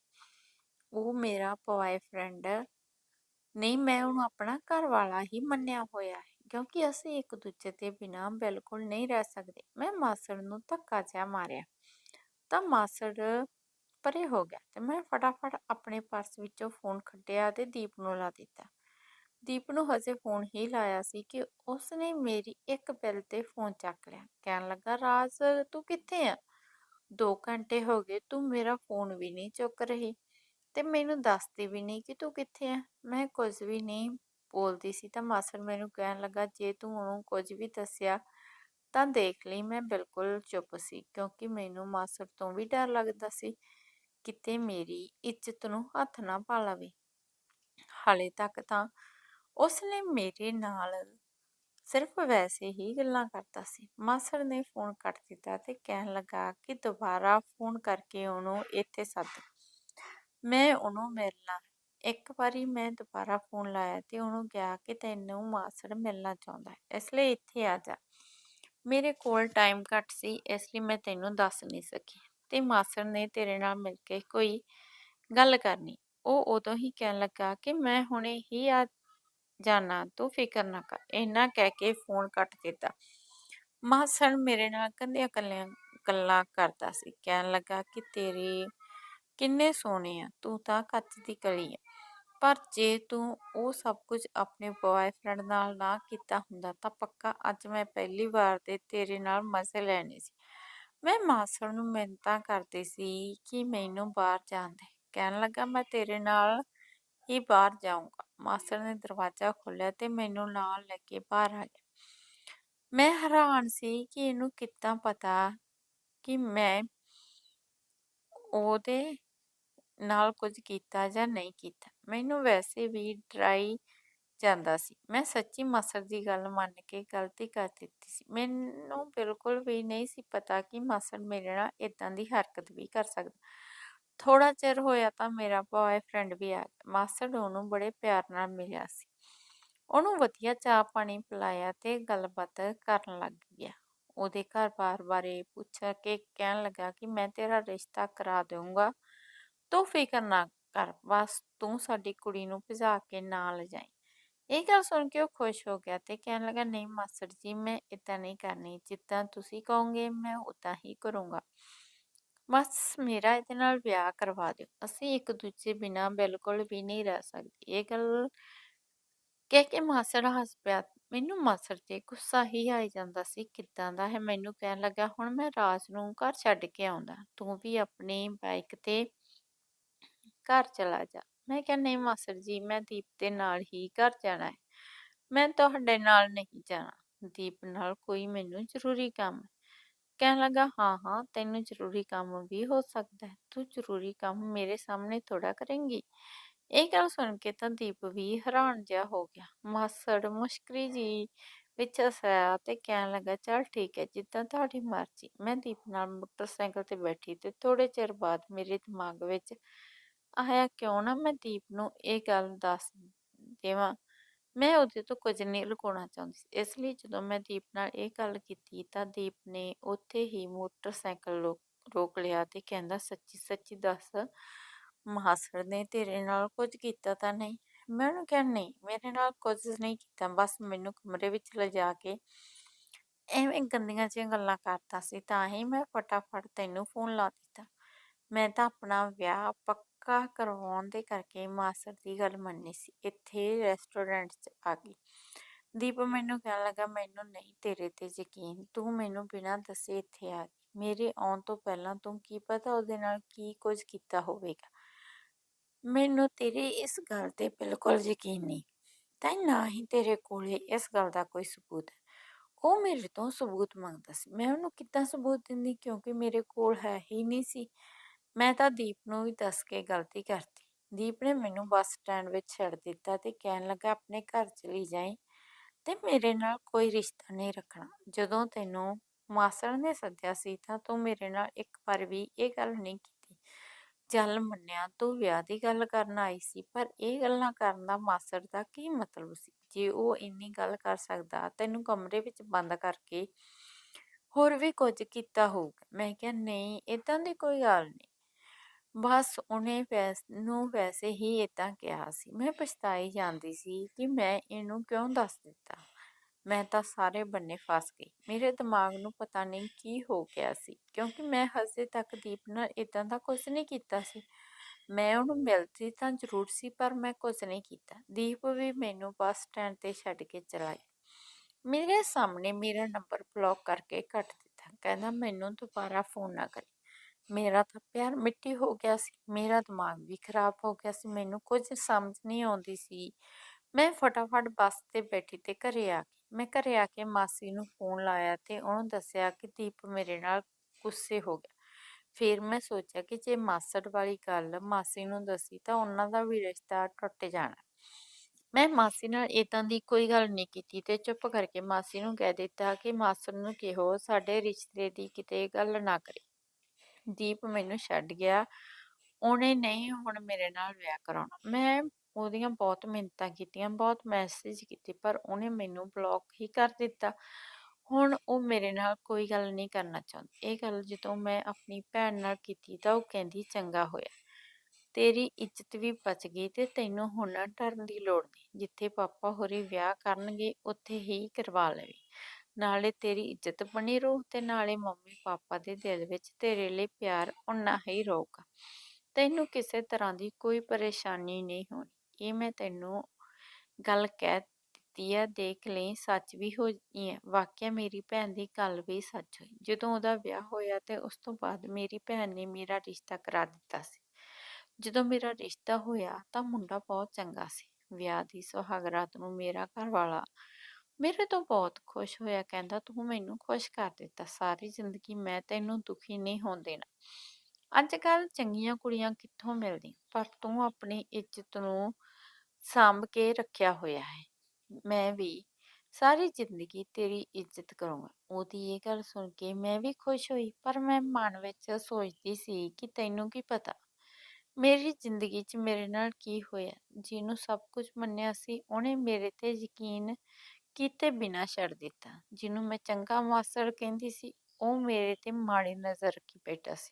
ਉਹ ਮੇਰਾ ਬॉयਫ੍ਰੈਂਡ ਨਹੀਂ, ਮੈਂ ਉਹਨੂੰ ਆਪਣਾ ਘਰ ਵਾਲਾ ਹੀ ਮੰਨਿਆ ਹੋਇਆ ਹੈ, ਕਿਉਂਕਿ ਅਸੀਂ ਇੱਕ ਦੂਜੇ ਦੇ ਬਿਨਾਂ ਬਿਲਕੁਲ ਨਹੀਂ ਰਹਿ ਸਕਦੇ। ਮੈਂ ਮਾਸੜ ਨੂੰ ਧੱਕਾ ਜਿਹਾ ਮਾਰਿਆ। ਤਾਂ ਮਾਸੜ ਪਰੇ ਹੋ ਗਿਆ ਤੇ ਮੈਂ ਫਟਾਫਟ ਆਪਣੇ ਪਰਸ ਵਿੱਚੋਂ ਫੋਨ ਕੱਢਿਆ ਤੇ ਦੀਪ ਨੂੰ ਲਾ ਦਿੱਤਾ। ਦੀਪ ਨੂੰ ਹਜੇ ਫੋਨ ਹੀ ਲਾਇਆ ਸੀ ਕਿ ਉਸਨੇ ਮੇਰੀ ਇੱਕ ਬਿੱਲ ਤੇ ਫੋਨ ਚੱਕ ਲਿਆ। ਕਹਿਣ ਲੱਗਾ, ਰਾਜ, ਤੂੰ ਕਿੱਥੇ ਆ? 2 ਘੰਟੇ ਹੋ ਗਏ, ਤੂੰ ਮੇਰਾ ਫੋਨ ਵੀ ਨਹੀਂ ਚੁੱਕ ਰਹੀ ਤੇ ਮੈਨੂੰ ਦੱਸਦੀ ਵੀ ਨਹੀਂ ਕਿ ਤੂੰ ਕਿੱਥੇ ਆ। ਮੈਂ ਕੁਝ ਵੀ ਨਹੀਂ ਬੋਲਦੀ ਸੀ ਤਾਂ ਮਾਸੜ ਮੈਨੂੰ ਕਹਿਣ ਲੱਗਾ, ਜੇ ਤੂੰ ਉਹਨੂੰ ਕੁਝ ਵੀ ਦੱਸਿਆ ਤਾਂ ਦੇਖ ਲਈ, ਮੈਂ ਬਿਲਕੁਲ ਚੁੱਪ ਸੀ ਕਿਉਂਕਿ ਮੈਨੂੰ ਮਾਸਰ ਤੋਂ ਵੀ ਡਰ ਲੱਗਦਾ ਸੀ ਕਿਤੇ ਮੇਰੀ ਇੱਜ਼ਤ ਨੂੰ ਹੱਥ ਨਾ ਪਾ ਲਵੇ। ਹਾਲੇ ਤੱਕ ਤਾਂ ਉਸਨੇ ਮੇਰੇ ਨਾਲ ਸਿਰਫ ਵੈਸੇ ਹੀ ਗੱਲਾਂ ਕਰਦਾ ਸੀ। ਮਾਸੜ ਨੇ ਫੋਨ ਕੱਟ ਦਿੱਤਾ ਤੇ ਕਹਿਣ ਲੱਗਾ ਕਿ ਦੁਬਾਰਾ ਫੋਨ ਕਰਕੇ ਉਹਨੂੰ ਇੱਥੇ ਸੱਦ। ਮੈਂ ਉਹਨੂੰ ਮਿਲਣਾ। ਇੱਕ ਵਾਰੀ ਮੈਂ ਦੁਬਾਰਾ ਫੋਨ ਲਾਇਆ ਤੇ ਉਹਨੂੰ ਕਿਹਾ ਕਿ ਤੈਨੂੰ ਮਾਸੜ ਮਿਲਣਾ ਚਾਹੁੰਦਾ ਹੈ, ਇਸ ਲਈ ਇੱਥੇ ਆ ਜਾ। ਮੇਰੇ ਕੋਲ ਟਾਈਮ ਘੱਟ ਸੀ, ਇਸ ਲਈ ਮੈਂ ਤੈਨੂੰ ਦੱਸ ਨਹੀਂ ਸਕੀ। ਤੇ ਮਾਸੜ ਨੇ ਤੇਰੇ ਨਾਲ ਮਿਲ ਕੇ ਕੋਈ ਗੱਲ ਕਰਨੀ। ਉਹ ਉਦੋਂ ਹੀ ਕਹਿਣ ਲੱਗਾ ਕਿ ਮੈਂ ਹੁਣੇ ਹੀ ਆ ਜਾਣਾ ਤੂੰ ਫਿਕਰ ਨਾ ਕਰ, ਇੰਨਾ ਕਹਿ ਕੇ ਫੋਨ ਕੱਟ ਦਿੱਤਾ। ਮਾਸੜ ਮੇਰੇ ਨਾਲ ਕੰਧਿਆਂ ਕੱਲਿਆਂ ਗੱਲਾਂ ਕਰਦਾ ਸੀ, ਕਹਿਣ ਲੱਗਾ ਕਿ ਤੇਰੇ ਕਿੰਨੇ ਸੋਹਣੇ ਆ, ਤੂੰ ਤਾਂ ਕੱਚ ਦੀ ਕਲੀ ਆ। ਪਰ ਜੇ ਤੂੰ ਉਹ ਸਭ ਕੁਝ ਆਪਣੇ ਬॉयਫ੍ਰੈਂਡ ਨਾਲ ਨਾ ਕੀਤਾ ਹੁੰਦਾ ਤਾਂ ਪੱਕਾ ਅੱਜ ਮੈਂ ਪਹਿਲੀ ਵਾਰ ਤੇ ਤੇਰੇ ਨਾਲ ਮਜ਼ੇ ਲੈਣੇ ਸੀ। ਮੈਂ ਮਾਸੜ ਨੂੰ ਮਿੰਨਤਾਂ ਕਰਦੀ ਸੀ ਕਿ ਮੈਨੂੰ ਬਾਹਰ ਜਾਣ ਦੇ। ਕਹਿਣ ਲੱਗਾ, ਮੈਂ ਤੇਰੇ ਨਾਲ ਹੀ ਬਾਹਰ ਜਾਊਂਗਾ। ਮਾਸਟਰ ਨੇ ਦਰਵਾਜ਼ਾ ਖੋਲ੍ਹਿਆ ਤੇ ਮੈਨੂੰ ਨਾਲ ਲੈ ਕੇ ਬਾਹਰ ਆ ਗਿਆ। ਮੈਂ ਹੈਰਾਨ ਸੀ ਕਿ ਇਹਨੂੰ ਕਿੱਦਾਂ ਪਤਾ ਕਿ ਮੈਂ ਉਹਦੇ ਨਾਲ ਕੁਝ ਕੀਤਾ ਜਾਂ ਨਹੀਂ ਕੀਤਾ। ਮੈਨੂੰ ਵੈਸੇ ਵੀ ਡਰਾਈ ਜਾਂਦਾ ਸੀ। ਮੈਂ ਸੱਚੀ ਮਾਸਟਰ ਦੀ ਗੱਲ ਮੰਨ ਕੇ ਗਲਤੀ ਕਰ ਦਿੱਤੀ ਸੀ। ਮੈਨੂੰ ਬਿਲਕੁਲ ਵੀ ਨਹੀਂ ਸੀ ਪਤਾ ਕਿ ਮਾਸਟਰ ਮੇਰੇ ਨਾਲ ਇਦਾਂ ਦੀ ਹਰਕਤ ਵੀ ਕਰ ਸਕਦਾ। ਥੋੜਾ ਚਿਰ ਹੋਇਆ ਤਾਂ ਮੇਰਾ ਬॉयਫ੍ਰੈਂਡ ਵੀ ਆ ਗਿਆ। ਮਾਸੜ ਉਹਨੂੰ ਬੜੇ ਪਿਆਰ ਨਾਲ ਮਿਲਿਆ ਸੀ। ਉਹਨੂੰ ਵਧੀਆ ਚਾਹ ਪਾਣੀ ਪਿਲਾਇਆ ਤੇ ਗੱਲਬਾਤ ਕਰਨ ਲੱਗ ਗਿਆ। ਉਹਦੇ ਘਰ-ਬਾਰ ਬਾਰੇ ਪੁੱਛ ਕੇ ਕਹਿਣ ਲੱਗਾ ਕਿ ਮੈਂ ਤੇਰਾ ਰਿਸ਼ਤਾ ਕਰਾ ਦੇਵਾਂਗਾ ਤੂੰ ਫਿਕਰ ਨਾ ਕਰ। ਬਸ ਤੂੰ ਸਾਡੀ ਕੁੜੀ ਨੂੰ ਭਜਾ ਕੇ ਨਾ ਲਿਜਾਈ ਇਹ ਗੱਲ ਸੁਣ ਕੇ ਉਹ ਖੁਸ਼ ਹੋ ਗਿਆ ਤੇ ਕਹਿਣ ਲੱਗਾ, ਨਹੀਂ ਮਾਸੜ ਜੀ, ਮੈਂ ਇਦਾਂ ਨਹੀਂ ਕਰਨੀ, ਜਿੱਦਾਂ ਤੁਸੀਂ ਕਹੋਗੇ, ਮੈਂ ਉਦਾਂ ਹੀ ਕਰੂੰਗਾ। ਬਸ ਮੇਰਾ ਇਹਦੇ ਨਾਲ ਵਿਆਹ ਕਰਵਾ ਦਿਓ। ਅਸੀਂ ਇੱਕ ਦੂਜੇ ਬਿਨਾਂ ਬਿਲਕੁਲ ਵੀ ਨਹੀਂ ਰਹਿ ਸਕਦੇ। ਇਹ ਗੱਲ ਕਹਿ ਕੇ ਮਾਸੜ ਹੱਸ ਪਿਆ ਮੈਨੂੰ ਮਾਸੜ ਤੇ ਗੁੱਸਾ ਹੀ ਆਈ ਜਾਂਦਾ ਸੀ, ਕਿੱਦਾਂ ਦਾ ਹੈ? ਮੈਨੂੰ ਕਹਿਣ ਲੱਗਾ, ਹੁਣ ਮੈਂ ਰਾਜ ਨੂੰ ਘਰ ਛੱਡ ਕੇ ਆਉਂਦਾ। ਤੂੰ ਵੀ ਆਪਣੀ ਬਾਈਕ ਤੇ ਘਰ ਚਲਾ ਜਾ। ਮੈਂ ਕਿਹਾ, ਨਹੀਂ ਮਾਸਟਰ ਜੀ, ਮੈਂ ਦੀਪ ਦੇ ਨਾਲ ਹੀ ਘਰ ਜਾਣਾ ਹੈ। ਮੈਂ ਤੁਹਾਡੇ ਨਾਲ ਨਹੀਂ ਜਾਣਾ। ਦੀਪ ਨਾਲ ਕੋਈ ਮੈਨੂੰ ਜ਼ਰੂਰੀ ਕੰਮ ਹੈ। ਕਹਿਣ ਲੱਗਾ, ਹਾਂ ਹਾਂ, ਤੈਨੂੰ ਜ਼ਰੂਰੀ ਕੰਮ ਵੀ ਹੋ ਸਕਦਾ ਹੈ। ਤੂੰ ਜ਼ਰੂਰੀ ਕੰਮ ਮੇਰੇ ਸਾਹਮਣੇ ਥੋੜਾ ਕਰੇਂਗੀ। ਇਹ ਗੱਲ ਸੁਣ ਕੇ ਤਾਂ ਦੀਪ ਵੀ ਹੈਰਾਨ ਜਿਹਾ ਹੋ ਗਿਆ। ਮਾਸੜ ਮੁਸ਼ਕਰੀ ਜੀ ਵਿੱਚ ਹਸਾਇਆ ਤੇ ਕਹਿਣ ਲੱਗਾ, ਚੱਲ ਠੀਕ ਹੈ, ਜਿੱਦਾਂ ਤੁਹਾਡੀ ਮਰਜ਼ੀ। ਮੈਂ ਦੀਪ ਨਾਲ ਮੋਟਰਸਾਈਕਲ ਤੇ ਬੈਠੀ ਤੇ ਥੋੜੇ ਚਿਰ ਬਾਅਦ ਮੇਰੇ ਦਿਮਾਗ ਵਿੱਚ ਆਇਆ ਕਿਉਂ ਨਾ ਮੈਂ ਦੀਪ ਨੂੰ ਇਹ ਗੱਲ ਦੱਸ ਦੇਵਾਂ। ਮੈਂ ਉਹਦੇ ਤੋਂ ਕੁਝ ਨਹੀਂ ਲੁਕਾਉਣਾ ਚਾਹੁੰਦੀ ਸੀ। ਇਸ ਲਈ ਜਦੋਂ ਮੈਂ ਦੀਪ ਨਾਲ ਇਹ ਗੱਲ ਕੀਤੀ ਤਾਂ ਦੀਪ ਨੇ ਉੱਥੇ ਹੀ ਮੋਟਰਸਾਈਕਲ ਰੋਕ ਲਿਆ ਤੇ ਕਹਿੰਦਾ, ਸੱਚੀ ਸੱਚੀ ਦੱਸ, ਮਾਸੜ ਨੇ ਤੇਰੇ ਨਾਲ ਕੁਝ ਕੀਤਾ ਤਾਂ ਨਹੀਂ? ਮੈਂ ਉਹਨੂੰ ਕਿਹਾ, ਨਹੀਂ, ਮੇਰੇ ਨਾਲ ਕੁਝ ਨਹੀਂ ਕੀਤਾ। ਬਸ ਮੈਨੂੰ ਕਮਰੇ ਵਿੱਚ ਲਿਜਾ ਕੇ ਐਵੇਂ ਗੰਦੀਆਂ ਜਿਹੀਆਂ ਗੱਲਾਂ ਕਰਦਾ ਸੀ। ਤਾਂ ਹੀ ਮੈਂ ਫਟਾਫਟ ਤੈਨੂੰ ਫੋਨ ਲਾ ਦਿੱਤਾ। ਮੈਂ ਤਾਂ ਆਪਣਾ ਵਿਆਹ ਪੱਕਾ ਕਰਵਾਉਣ ਦੇ ਕਰਕੇ ਮਾਸੜ ਦੀ ਗੱਲ ਮੰਨੀ ਸੀ। ਇੱਥੇ ਰੈਸਟੋਰੈਂਟ 'ਚ ਆ ਗਈ। ਦੀਪ ਮੈਨੂੰ ਕਹਿਣ ਲੱਗਾ, ਮੈਨੂੰ ਨਹੀਂ ਤੇਰੇ ਤੇ ਯਕੀਨ। ਤੂੰ ਮੈਨੂੰ ਬਿਨਾਂ ਦੱਸੇ ਇੱਥੇ ਆ ਗਈ। ਮੇਰੇ ਆਉਣ ਤੋਂ ਪਹਿਲਾਂ ਤੂੰ ਕੀ ਪਤਾ ਉਹਦੇ ਨਾਲ ਕੀ ਕੁਝ ਕੀਤਾ ਹੋਵੇਗਾ। ਮੈਨੂੰ ਤੇਰੀ ਇਸ ਗੱਲ ਤੇ ਬਿਲਕੁਲ ਯਕੀਨ ਨਹੀਂ। ਤਾਂ ਨਾ ਹੀ ਤੇਰੇ ਕੋਲੇ ਇਸ ਗੱਲ ਦਾ ਕੋਈ ਸਬੂਤ ਹੈ। ਉਹ ਮੇਰੇ ਤੋਂ ਸਬੂਤ ਮੰਗਦਾ ਸੀ। ਮੈਂ ਉਹਨੂੰ ਕਿੱਦਾਂ ਸਬੂਤ ਦਿੰਦੀ? ਕਿਉਂਕਿ ਮੇਰੇ ਕੋਲ ਹੈ ਹੀ ਨਹੀਂ ਸੀ। ਮੈਂ ਤਾਂ ਦੀਪ ਨੂੰ ਵੀ ਦੱਸ ਕੇ ਗਲਤੀ ਕਰਤੀ। ਦੀਪ ਨੇ ਮੈਨੂੰ ਬੱਸ ਸਟੈਂਡ ਵਿੱਚ ਛੱਡ ਦਿੱਤਾ ਤੇ ਕਹਿਣ ਲੱਗਾ, ਆਪਣੇ ਘਰ ਚਲੀ ਜਾਈਂ ਤੇ ਮੇਰੇ ਨਾਲ ਕੋਈ ਰਿਸ਼ਤਾ ਨਹੀਂ ਰੱਖਣਾ। ਜਦੋਂ ਤੈਨੂੰ ਮਾਸੜ ਨੇ ਸੱਦਿਆ ਸੀ ਤਾਂ ਤੂੰ ਮੇਰੇ ਨਾਲ ਇੱਕ ਵਾਰ ਵੀ ਇਹ ਗੱਲ ਨਹੀਂ ਕੀਤੀ। ਚੱਲ ਮੰਨਿਆ, ਤੂੰ ਵਿਆਹ ਦੀ ਗੱਲ ਕਰਨ ਆਈ ਸੀ, ਪਰ ਇਹ ਗੱਲਾਂ ਕਰਨ ਦਾ ਮਾਸੜ ਦਾ ਕੀ ਮਤਲਬ ਸੀ? ਜੇ ਉਹ ਇੰਨੀ ਗੱਲ ਕਰ ਸਕਦਾ, ਤੈਨੂੰ ਕਮਰੇ ਵਿੱਚ ਬੰਦ ਕਰਕੇ ਹੋਰ ਵੀ ਕੁਝ ਕੀਤਾ ਹੋਊਗਾ। ਮੈਂ ਕਿਹਾ, ਨਹੀਂ ਇਦਾਂ ਦੀ ਕੋਈ ਗੱਲ ਨਹੀਂ। ਬਸ ਉਹਨੇ ਵੈਸ, ਨੂੰ ਵੈਸੇ ਹੀ ਇਦਾਂ ਕਿਹਾ ਸੀ। ਮੈਂ ਪਛਤਾਈ ਜਾਂਦੀ ਸੀ ਕਿ ਮੈਂ ਇਹਨੂੰ ਕਿਉਂ ਦੱਸ ਦਿੱਤਾ? ਮੈਂ ਤਾਂ ਸਾਰੇ ਬੰਨੇ ਫਸ ਗਈ। ਮੇਰੇ ਦਿਮਾਗ ਨੂੰ ਪਤਾ ਨਹੀਂ ਕੀ ਹੋ ਗਿਆ ਸੀ, ਕਿਉਂਕਿ ਮੈਂ ਹਜੇ ਤੱਕ ਦੀਪ ਨਾਲ ਇਦਾਂ ਦਾ ਕੁਝ ਨਹੀਂ ਕੀਤਾ ਸੀ। ਮੈਂ ਉਹਨੂੰ ਮਿਲਦੀ ਤਾਂ ਜ਼ਰੂਰ ਸੀ, ਪਰ ਮੈਂ ਕੁਝ ਨਹੀਂ ਕੀਤਾ। ਦੀਪ ਵੀ ਮੈਨੂੰ ਬੱਸ ਸਟੈਂਡ ਤੇ ਛੱਡ ਕੇ ਚਲਾ ਗਿਆ ਮੇਰੇ ਸਾਹਮਣੇ ਮੇਰਾ ਨੰਬਰ ਬਲੌਕ ਕਰਕੇ ਕੱਟ ਦਿੱਤਾ। ਕਹਿੰਦਾ, ਮੈਨੂੰ ਦੁਬਾਰਾ ਫੋਨ ਨਾ ਕਰੀ। ਮੇਰਾ ਤਾਂ ਪਿਆਰ ਮਿੱਟੀ ਹੋ ਗਿਆ ਸੀ ਮੇਰਾ ਦਿਮਾਗ ਵੀ ਖਰਾਬ ਹੋ ਗਿਆ ਸੀ ਮੈਨੂੰ ਕੁਝ ਸਮਝ ਨਹੀਂ ਆਉਂਦੀ ਸੀ ਮੈਂ ਫਟਾਫਟ ਬੱਸ ਤੇ ਬੈਠੀ ਤੇ ਘਰੇ ਆ ਗਈ ਮੈਂ ਘਰੇ ਆ ਕੇ ਮਾਸੀ ਨੂੰ ਫੋਨ ਲਾਇਆ ਤੇ ਉਹਨੂੰ ਦੱਸਿਆ ਕਿ ਦੀਪ ਮੇਰੇ ਨਾਲ ਗੁੱਸੇ ਹੋ ਗਿਆ ਫਿਰ ਮੈਂ ਸੋਚਿਆ ਕਿ ਜੇ ਮਾਸੜ ਵਾਲੀ ਗੱਲ ਮਾਸੀ ਨੂੰ ਦੱਸੀ ਤਾਂ ਉਹਨਾਂ ਦਾ ਵੀ ਰਿਸ਼ਤਾ ਟੁੱਟ ਜਾਣਾ ਮੈਂ ਮਾਸੀ ਨਾਲ ਇਦਾਂ ਦੀ ਕੋਈ ਗੱਲ ਨਹੀਂ ਕੀਤੀ ਤੇ ਚੁੱਪ ਕਰਕੇ ਮਾਸੀ ਨੂੰ ਕਹਿ ਦਿੱਤਾ ਕਿ ਮਾਸੜ ਨੂੰ ਕਿਹੋ ਸਾਡੇ ਰਿਸ਼ਤੇ ਦੀ ਕਿਤੇ ਗੱਲ ਨਾ ਕਰੇ ਦੀਪ ਮੈਨੂੰ ਛੱਡ ਗਿਆ, ਉਹਨੇ ਨਹੀਂ ਹੁਣ ਮੇਰੇ ਨਾਲ ਵਿਆਹ ਕਰਾਉਣਾ। ਮੈਂ ਉਹਦੀਆਂ ਬਹੁਤ ਮਿੰਨਤਾਂ ਕੀਤੀਆਂ, ਬਹੁਤ ਮੈਸੇਜ ਕੀਤੇ, ਪਰ ਉਹਨੇ ਮੈਨੂੰ ਬਲੌਕ ਹੀ ਕਰ ਦਿੱਤਾ। ਹੁਣ ਉਹ ਮੇਰੇ ਨਾਲ ਕੋਈ ਗੱਲ ਨਹੀਂ ਕਰਨਾ ਚਾਹੁੰਦੀ। ਇਹ ਗੱਲ ਜਦੋਂ ਮੈਂ ਆਪਣੀ ਭੈਣ ਨਾਲ ਕੀਤੀ ਤਾਂ ਉਹ ਕਹਿੰਦੀ, ਚੰਗਾ ਹੋਇਆ। ਤੇਰੀ ਇੱਜ਼ਤ ਵੀ ਬਚ ਗਈ ਤੇ ਤੈਨੂੰ ਹੁਣ ਡਰਨ ਦੀ ਲੋੜ ਨਹੀਂ। ਜਿੱਥੇ ਪਾਪਾ ਹੋਰੀ ਵਿਆਹ ਕਰਨਗੇ, ਉੱਥੇ ਹੀ ਕਰਵਾ ਲਵੇ। ਨਾਲੇ ਤੇਰੀ ਇੱਜ਼ਤ ਬਣੀ ਰਹੂ ਤੇ ਨਾਲੇ ਮੰਮੀ ਪਾਪਾ ਦੇ ਦਿਲ ਵਿੱਚ ਤੇਰੇ ਲਈ ਪਿਆਰ ਉਨਾ ਹੀ ਰਹੂਗਾ। ਤੈਨੂੰ ਕਿਸੇ ਤਰ੍ਹਾਂ ਦੀ ਕੋਈ ਪਰੇਸ਼ਾਨੀ ਨਹੀਂ ਹੋਣੀ। ਇਹ ਮੈਂ ਤੈਨੂੰ ਗੱਲ ਕਹਿ ਦਿੱਤੀ ਹੈ ਦੇਖ ਲਈ, ਸੱਚ ਵੀ ਹੋਈ ਹੈ ਵਾਕਿਆ ਮੇਰੀ ਭੈਣ ਦੀ ਗੱਲ ਵੀ ਸੱਚ ਹੋਈ। ਜਦੋਂ ਉਹਦਾ ਵਿਆਹ ਹੋਇਆ ਤੇ ਉਸ ਤੋਂ ਬਾਅਦ ਮੇਰੀ ਭੈਣ ਨੇ ਮੇਰਾ ਰਿਸ਼ਤਾ ਕਰਾ ਦਿੱਤਾ ਸੀ। ਜਦੋਂ ਮੇਰਾ ਰਿਸ਼ਤਾ ਹੋਇਆ ਤਾਂ ਮੁੰਡਾ ਬਹੁਤ ਚੰਗਾ ਸੀ। ਵਿਆਹ ਦੀ ਸੁਹਾਗ ਰਾਤ ਨੂੰ ਮੇਰਾ ਘਰ ਵਾਲਾ ਮੇਰੇ ਤੋਂ ਬਹੁਤ ਖੁਸ਼ ਹੋਇਆ ਕਹਿੰਦਾ, ਤੂੰ ਮੈਨੂੰ ਖੁਸ਼ ਕਰ ਦਿੱਤਾ, ਸਾਰੀ ਜ਼ਿੰਦਗੀ ਮੈਂ ਤੈਨੂੰ ਦੁਖੀ ਨਹੀਂ ਹੋਣ ਦੇਣਾ। ਅੱਜ ਕੱਲ ਚੰਗੀਆਂ ਕੁੜੀਆਂ ਕਿੱਥੋਂ ਮਿਲਦੀਆਂ? ਪਰ ਤੂੰ ਆਪਣੀ ਇੱਜ਼ਤ ਨੂੰ ਸਾਂਭ ਕੇ ਰੱਖਿਆ ਹੋਇਆ ਹੈ। ਮੈਂ ਵੀ ਸਾਰੀ ਜ਼ਿੰਦਗੀ ਤੇਰੀ ਇੱਜ਼ਤ ਕਰੂੰਗਾ। ਉਹਦੀ ਇਹ ਗੱਲ ਸੁਣ ਕੇ ਮੈਂ ਵੀ ਖੁਸ਼ ਹੋਈ, ਪਰ ਮੈਂ ਮਨ ਵਿੱਚ ਸੋਚਦੀ ਸੀ ਕਿ ਤੈਨੂੰ ਕੀ ਪਤਾ? ਮੇਰੀ ਜ਼ਿੰਦਗੀ 'ਚ ਮੇਰੇ ਨਾਲ ਕੀ ਹੋਇਆ? ਜਿਹਨੂੰ ਸਭ ਕੁਝ ਮੰਨਿਆ ਸੀ, ਉਹਨੇ ਮੇਰੇ ਤੇ ਯਕੀਨ ਕੀਤੇ ਬਿਨਾਂ ਛੱਡ ਦਿੱਤਾ। ਜਿਹਨੂੰ ਮੈਂ ਚੰਗਾ ਮਾਸੜ ਕਹਿੰਦੀ ਸੀ, ਉਹ ਮੇਰੇ ਤੇ ਮਾੜੀ ਨਜ਼ਰ ਰੱਖੀ ਬੈਠਾ ਸੀ।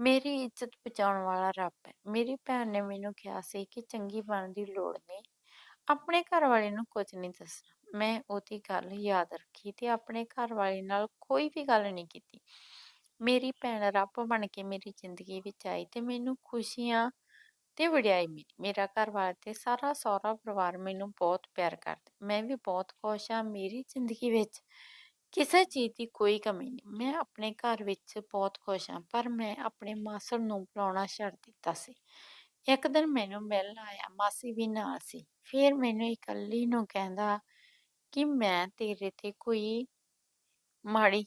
ਮੇਰੀ ਇੱਜ਼ਤ ਬਚਾਉਣ ਵਾਲਾ ਰੱਬ ਹੈ। ਮੇਰੀ ਭੈਣ ਨੇ ਮੈਨੂੰ ਕਿਹਾ ਸੀ ਕਿ ਚੰਗੀ ਬਣਨ ਦੀ ਲੋੜ ਨਹੀਂ। ਆਪਣੇ ਘਰ ਵਾਲੇ ਨੂੰ ਕੁਝ ਨਹੀਂ ਦੱਸਣਾ। ਮੈਂ ਉਹਦੀ ਗੱਲ ਯਾਦ ਰੱਖੀ ਤੇ ਆਪਣੇ ਘਰ ਵਾਲੇ ਨਾਲ ਕੋਈ ਵੀ ਗੱਲ ਨਹੀਂ ਕੀਤੀ। ਮੇਰੀ ਭੈਣ ਰੱਬ ਬਣ ਕੇ ਮੇਰੀ ਜ਼ਿੰਦਗੀ ਵਿੱਚ ਆਈ ਤੇ ਮੈਨੂੰ ਖੁਸ਼ੀਆਂ ਤੇ ਵਡਿਆਈ ਮਿਲੀ ਮੇਰਾ ਘਰ ਵਾਲਾ ਤੇ ਸਾਰਾ ਸਹੁਰਾ ਪਰਿਵਾਰ ਮੈਨੂੰ ਬਹੁਤ ਪਿਆਰ ਕਰਦੇ। ਮੈਂ ਵੀ ਬਹੁਤ ਖੁਸ਼ ਹਾਂ ਮੇਰੀ ਜ਼ਿੰਦਗੀ ਵਿੱਚ। ਕਿਸੇ ਚੀਜ਼ ਦੀ ਕੋਈ ਕਮੀ ਨਹੀਂ। ਮੈਂ ਆਪਣੇ ਘਰ ਵਿੱਚ ਬਹੁਤ ਖੁਸ਼ ਹਾਂ, ਪਰ ਮੈਂ ਆਪਣੇ ਮਾਸੜ ਨੂੰ ਬੁਲਾਉਣਾ ਛੱਡ ਦਿੱਤਾ ਸੀ। ਇੱਕ ਦਿਨ ਮੈਨੂੰ ਮਿਲਣ ਆਇਆ, ਮਾਸੀ ਵੀ ਨਾਲ ਸੀ। ਫਿਰ ਮੈਨੂੰ ਇਕੱਲੀ ਨੂੰ ਕਹਿੰਦਾ ਕਿ ਮੈਂ ਤੇਰੇ ਤੇ ਕੋਈ ਮਾੜੀ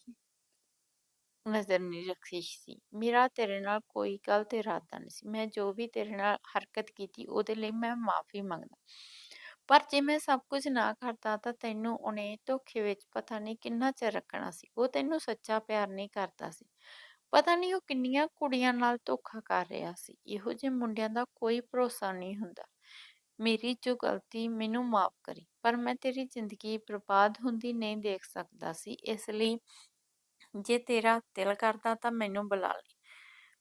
ਨਜ਼ਰ ਨਹੀਂ ਰੱਖੀ ਸੀ ਮੇਰਾ ਤੇਰੇ ਨਾਲ ਕੋਈ ਗਲਤ ਇਰਾਦਾ ਨਹੀਂ ਸੀ ਮੈਂ ਜੋ ਵੀ ਤੇਰੇ ਨਾਲ ਹਰਕਤ ਕੀਤੀ ਉਹਦੇ ਲਈ ਮੈਂ ਮਾਫੀ ਮੰਗਦਾ ਪਰ ਜੇ ਮੈਂ ਸਭ ਕੁਝ ਨਾ ਕਰਦਾ ਤਾਂ ਤੈਨੂੰ ਉਹਨੇ ਧੋਖੇ ਵਿੱਚ ਪਤਾ ਨਹੀਂ ਕਿੰਨਾ ਚਿਰ ਰੱਖਣਾ ਸੀ ਉਹ ਤੈਨੂੰ ਸੱਚਾ ਪਿਆਰ ਨਹੀਂ ਕਰਦਾ ਸੀ ਪਤਾ ਨਹੀਂ ਉਹ ਕਿੰਨੀਆਂ ਕੁੜੀਆਂ ਨਾਲ ਧੋਖਾ ਕਰ ਰਿਹਾ ਸੀ ਇਹੋ ਜਿਹੇ ਮੁੰਡਿਆਂ ਦਾ ਕੋਈ ਭਰੋਸਾ ਨਹੀਂ ਹੁੰਦਾ ਮੇਰੀ ਜੋ ਗਲਤੀ ਮੈਨੂੰ ਮਾਫ ਕਰੀ ਪਰ ਮੈਂ ਤੇਰੀ ਜ਼ਿੰਦਗੀ ਬਰਬਾਦ ਹੁੰਦੀ ਨਹੀਂ ਦੇਖ ਸਕਦਾ ਸੀ ਇਸ ਲਈ ਜੇ ਤੇਰਾ ਦਿਲ ਕਰਦਾ ਤਾਂ ਮੈਨੂੰ ਬੁਲਾ ਲਈ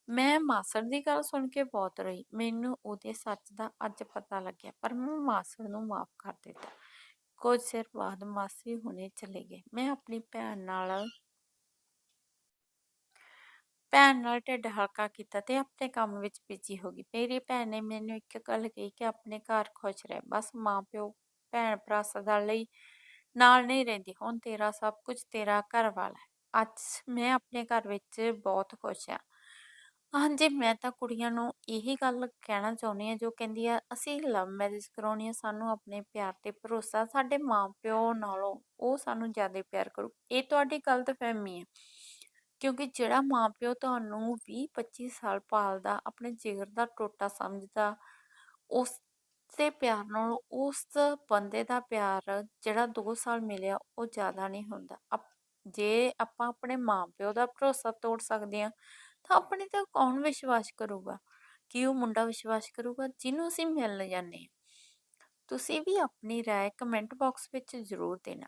ਮੈਂ ਮਾਸੜ ਦੀ ਗੱਲ ਸੁਣ ਕੇ ਬਹੁਤ ਰੋਈ। ਮੈਨੂੰ ਉਹਦੇ ਸੱਚ ਦਾ ਅੱਜ ਪਤਾ ਲੱਗਿਆ, ਪਰ ਮੈਂ ਮਾਸੜ ਨੂੰ ਮਾਫ ਕਰ ਦਿੱਤਾ। ਕੁਝ ਸਿਰ ਬਾਅਦ ਮਾਸੀ ਹੁਣੇ ਚਲੇ ਗਏ। ਮੈਂ ਆਪਣੀ ਭੈਣ ਨਾਲ ਭੈਣ ਨਾਲ ਢਿੱਡ ਹਲਕਾ ਕੀਤਾ ਤੇ ਆਪਣੇ ਕੰਮ ਵਿੱਚ ਬਿਜ਼ੀ ਹੋ ਗਈ। ਮੇਰੀ ਭੈਣ ਨੇ ਮੈਨੂੰ ਇੱਕ ਗੱਲ ਕਹੀ ਕਿ ਆਪਣੇ ਘਰ ਖੁਸ਼ ਰਹਿ। ਬਸ ਮਾਂ ਪਿਓ, ਭੈਣ ਭਰਾ ਸਦਾ ਲਈ ਨਾਲ ਨਹੀਂ ਰਹਿੰਦੀ। ਹੁਣ ਤੇਰਾ ਸਭ ਕੁਝ ਤੇਰਾ ਘਰ ਵਾਲਾ ਹੈ। ਅੱਜ ਮੈਂ ਆਪਣੇ ਘਰ ਵਿੱਚ ਬਹੁਤ ਖੁਸ਼ ਹਾਂ। ਹਾਂਜੀ, ਮੈਂ ਤਾਂ ਕੁੜੀਆਂ ਨੂੰ ਇਹੀ ਗੱਲ ਕਹਿਣਾ ਚਾਹੁੰਦੀ ਹਾਂ, ਜੋ ਕਹਿੰਦੀ ਆ, ਅਸੀਂ ਲਵ ਮੈਰਿਜ ਕਰਾਉਣੀ ਆ, ਸਾਨੂੰ ਆਪਣੇ ਪਿਆਰ ਤੇ ਭਰੋਸਾ, ਸਾਡੇ ਮਾਪਿਓ ਨਾਲੋਂ ਉਹ ਸਾਨੂੰ ਜ਼ਿਆਦਾ ਪਿਆਰ ਕਰੂ। ਇਹ ਤੁਹਾਡੀ ਗਲਤਫਹਿਮੀ ਹੈ, ਕਿਉਂਕਿ ਜਿਹੜਾ ਮਾਪਿਓ ਤੁਹਾਨੂੰ 20 25 ਸਾਲ ਪਾਲਦਾ, ਆਪਣੇ ਜਿਗਰ ਦਾ ਟੋਟਾ ਸਮਝਦਾ, ਉਸ ਦੇ ਪਿਆਰ ਨਾਲ ਉਸ ਬੰਦੇ ਦਾ ਪਿਆਰ ਜਿਹੜਾ 2 ਸਾਲ ਮਿਲਿਆ, ਉਹ ਜ਼ਿਆਦਾ ਨਹੀਂ ਹੁੰਦਾ। ਜੇ ਆਪਾਂ ਆਪਣੇ ਮਾਪਿਓ ਦਾ ਭਰੋਸਾ ਤੋੜ ਸਕਦੇ ਹਾਂ, ਤਾਂ ਆਪਣੇ ਤੇ ਕੌਣ ਵਿਸ਼ਵਾਸ ਕਰੂਗਾ? ਕੀ ਉਹ ਮੁੰਡਾ ਵਿਸ਼ਵਾਸ ਕਰੂਗਾ? ਜਿਹਨੂੰ ਅਸੀਂ ਮਿਲਣ ਜਾਂਦੇ ਹਾਂ। ਤੁਸੀਂ ਵੀ ਆਪਣੀ ਰਾਏ ਕਮੈਂਟ ਬਾਕਸ ਵਿੱਚ ਜ਼ਰੂਰ ਦੇਣਾ।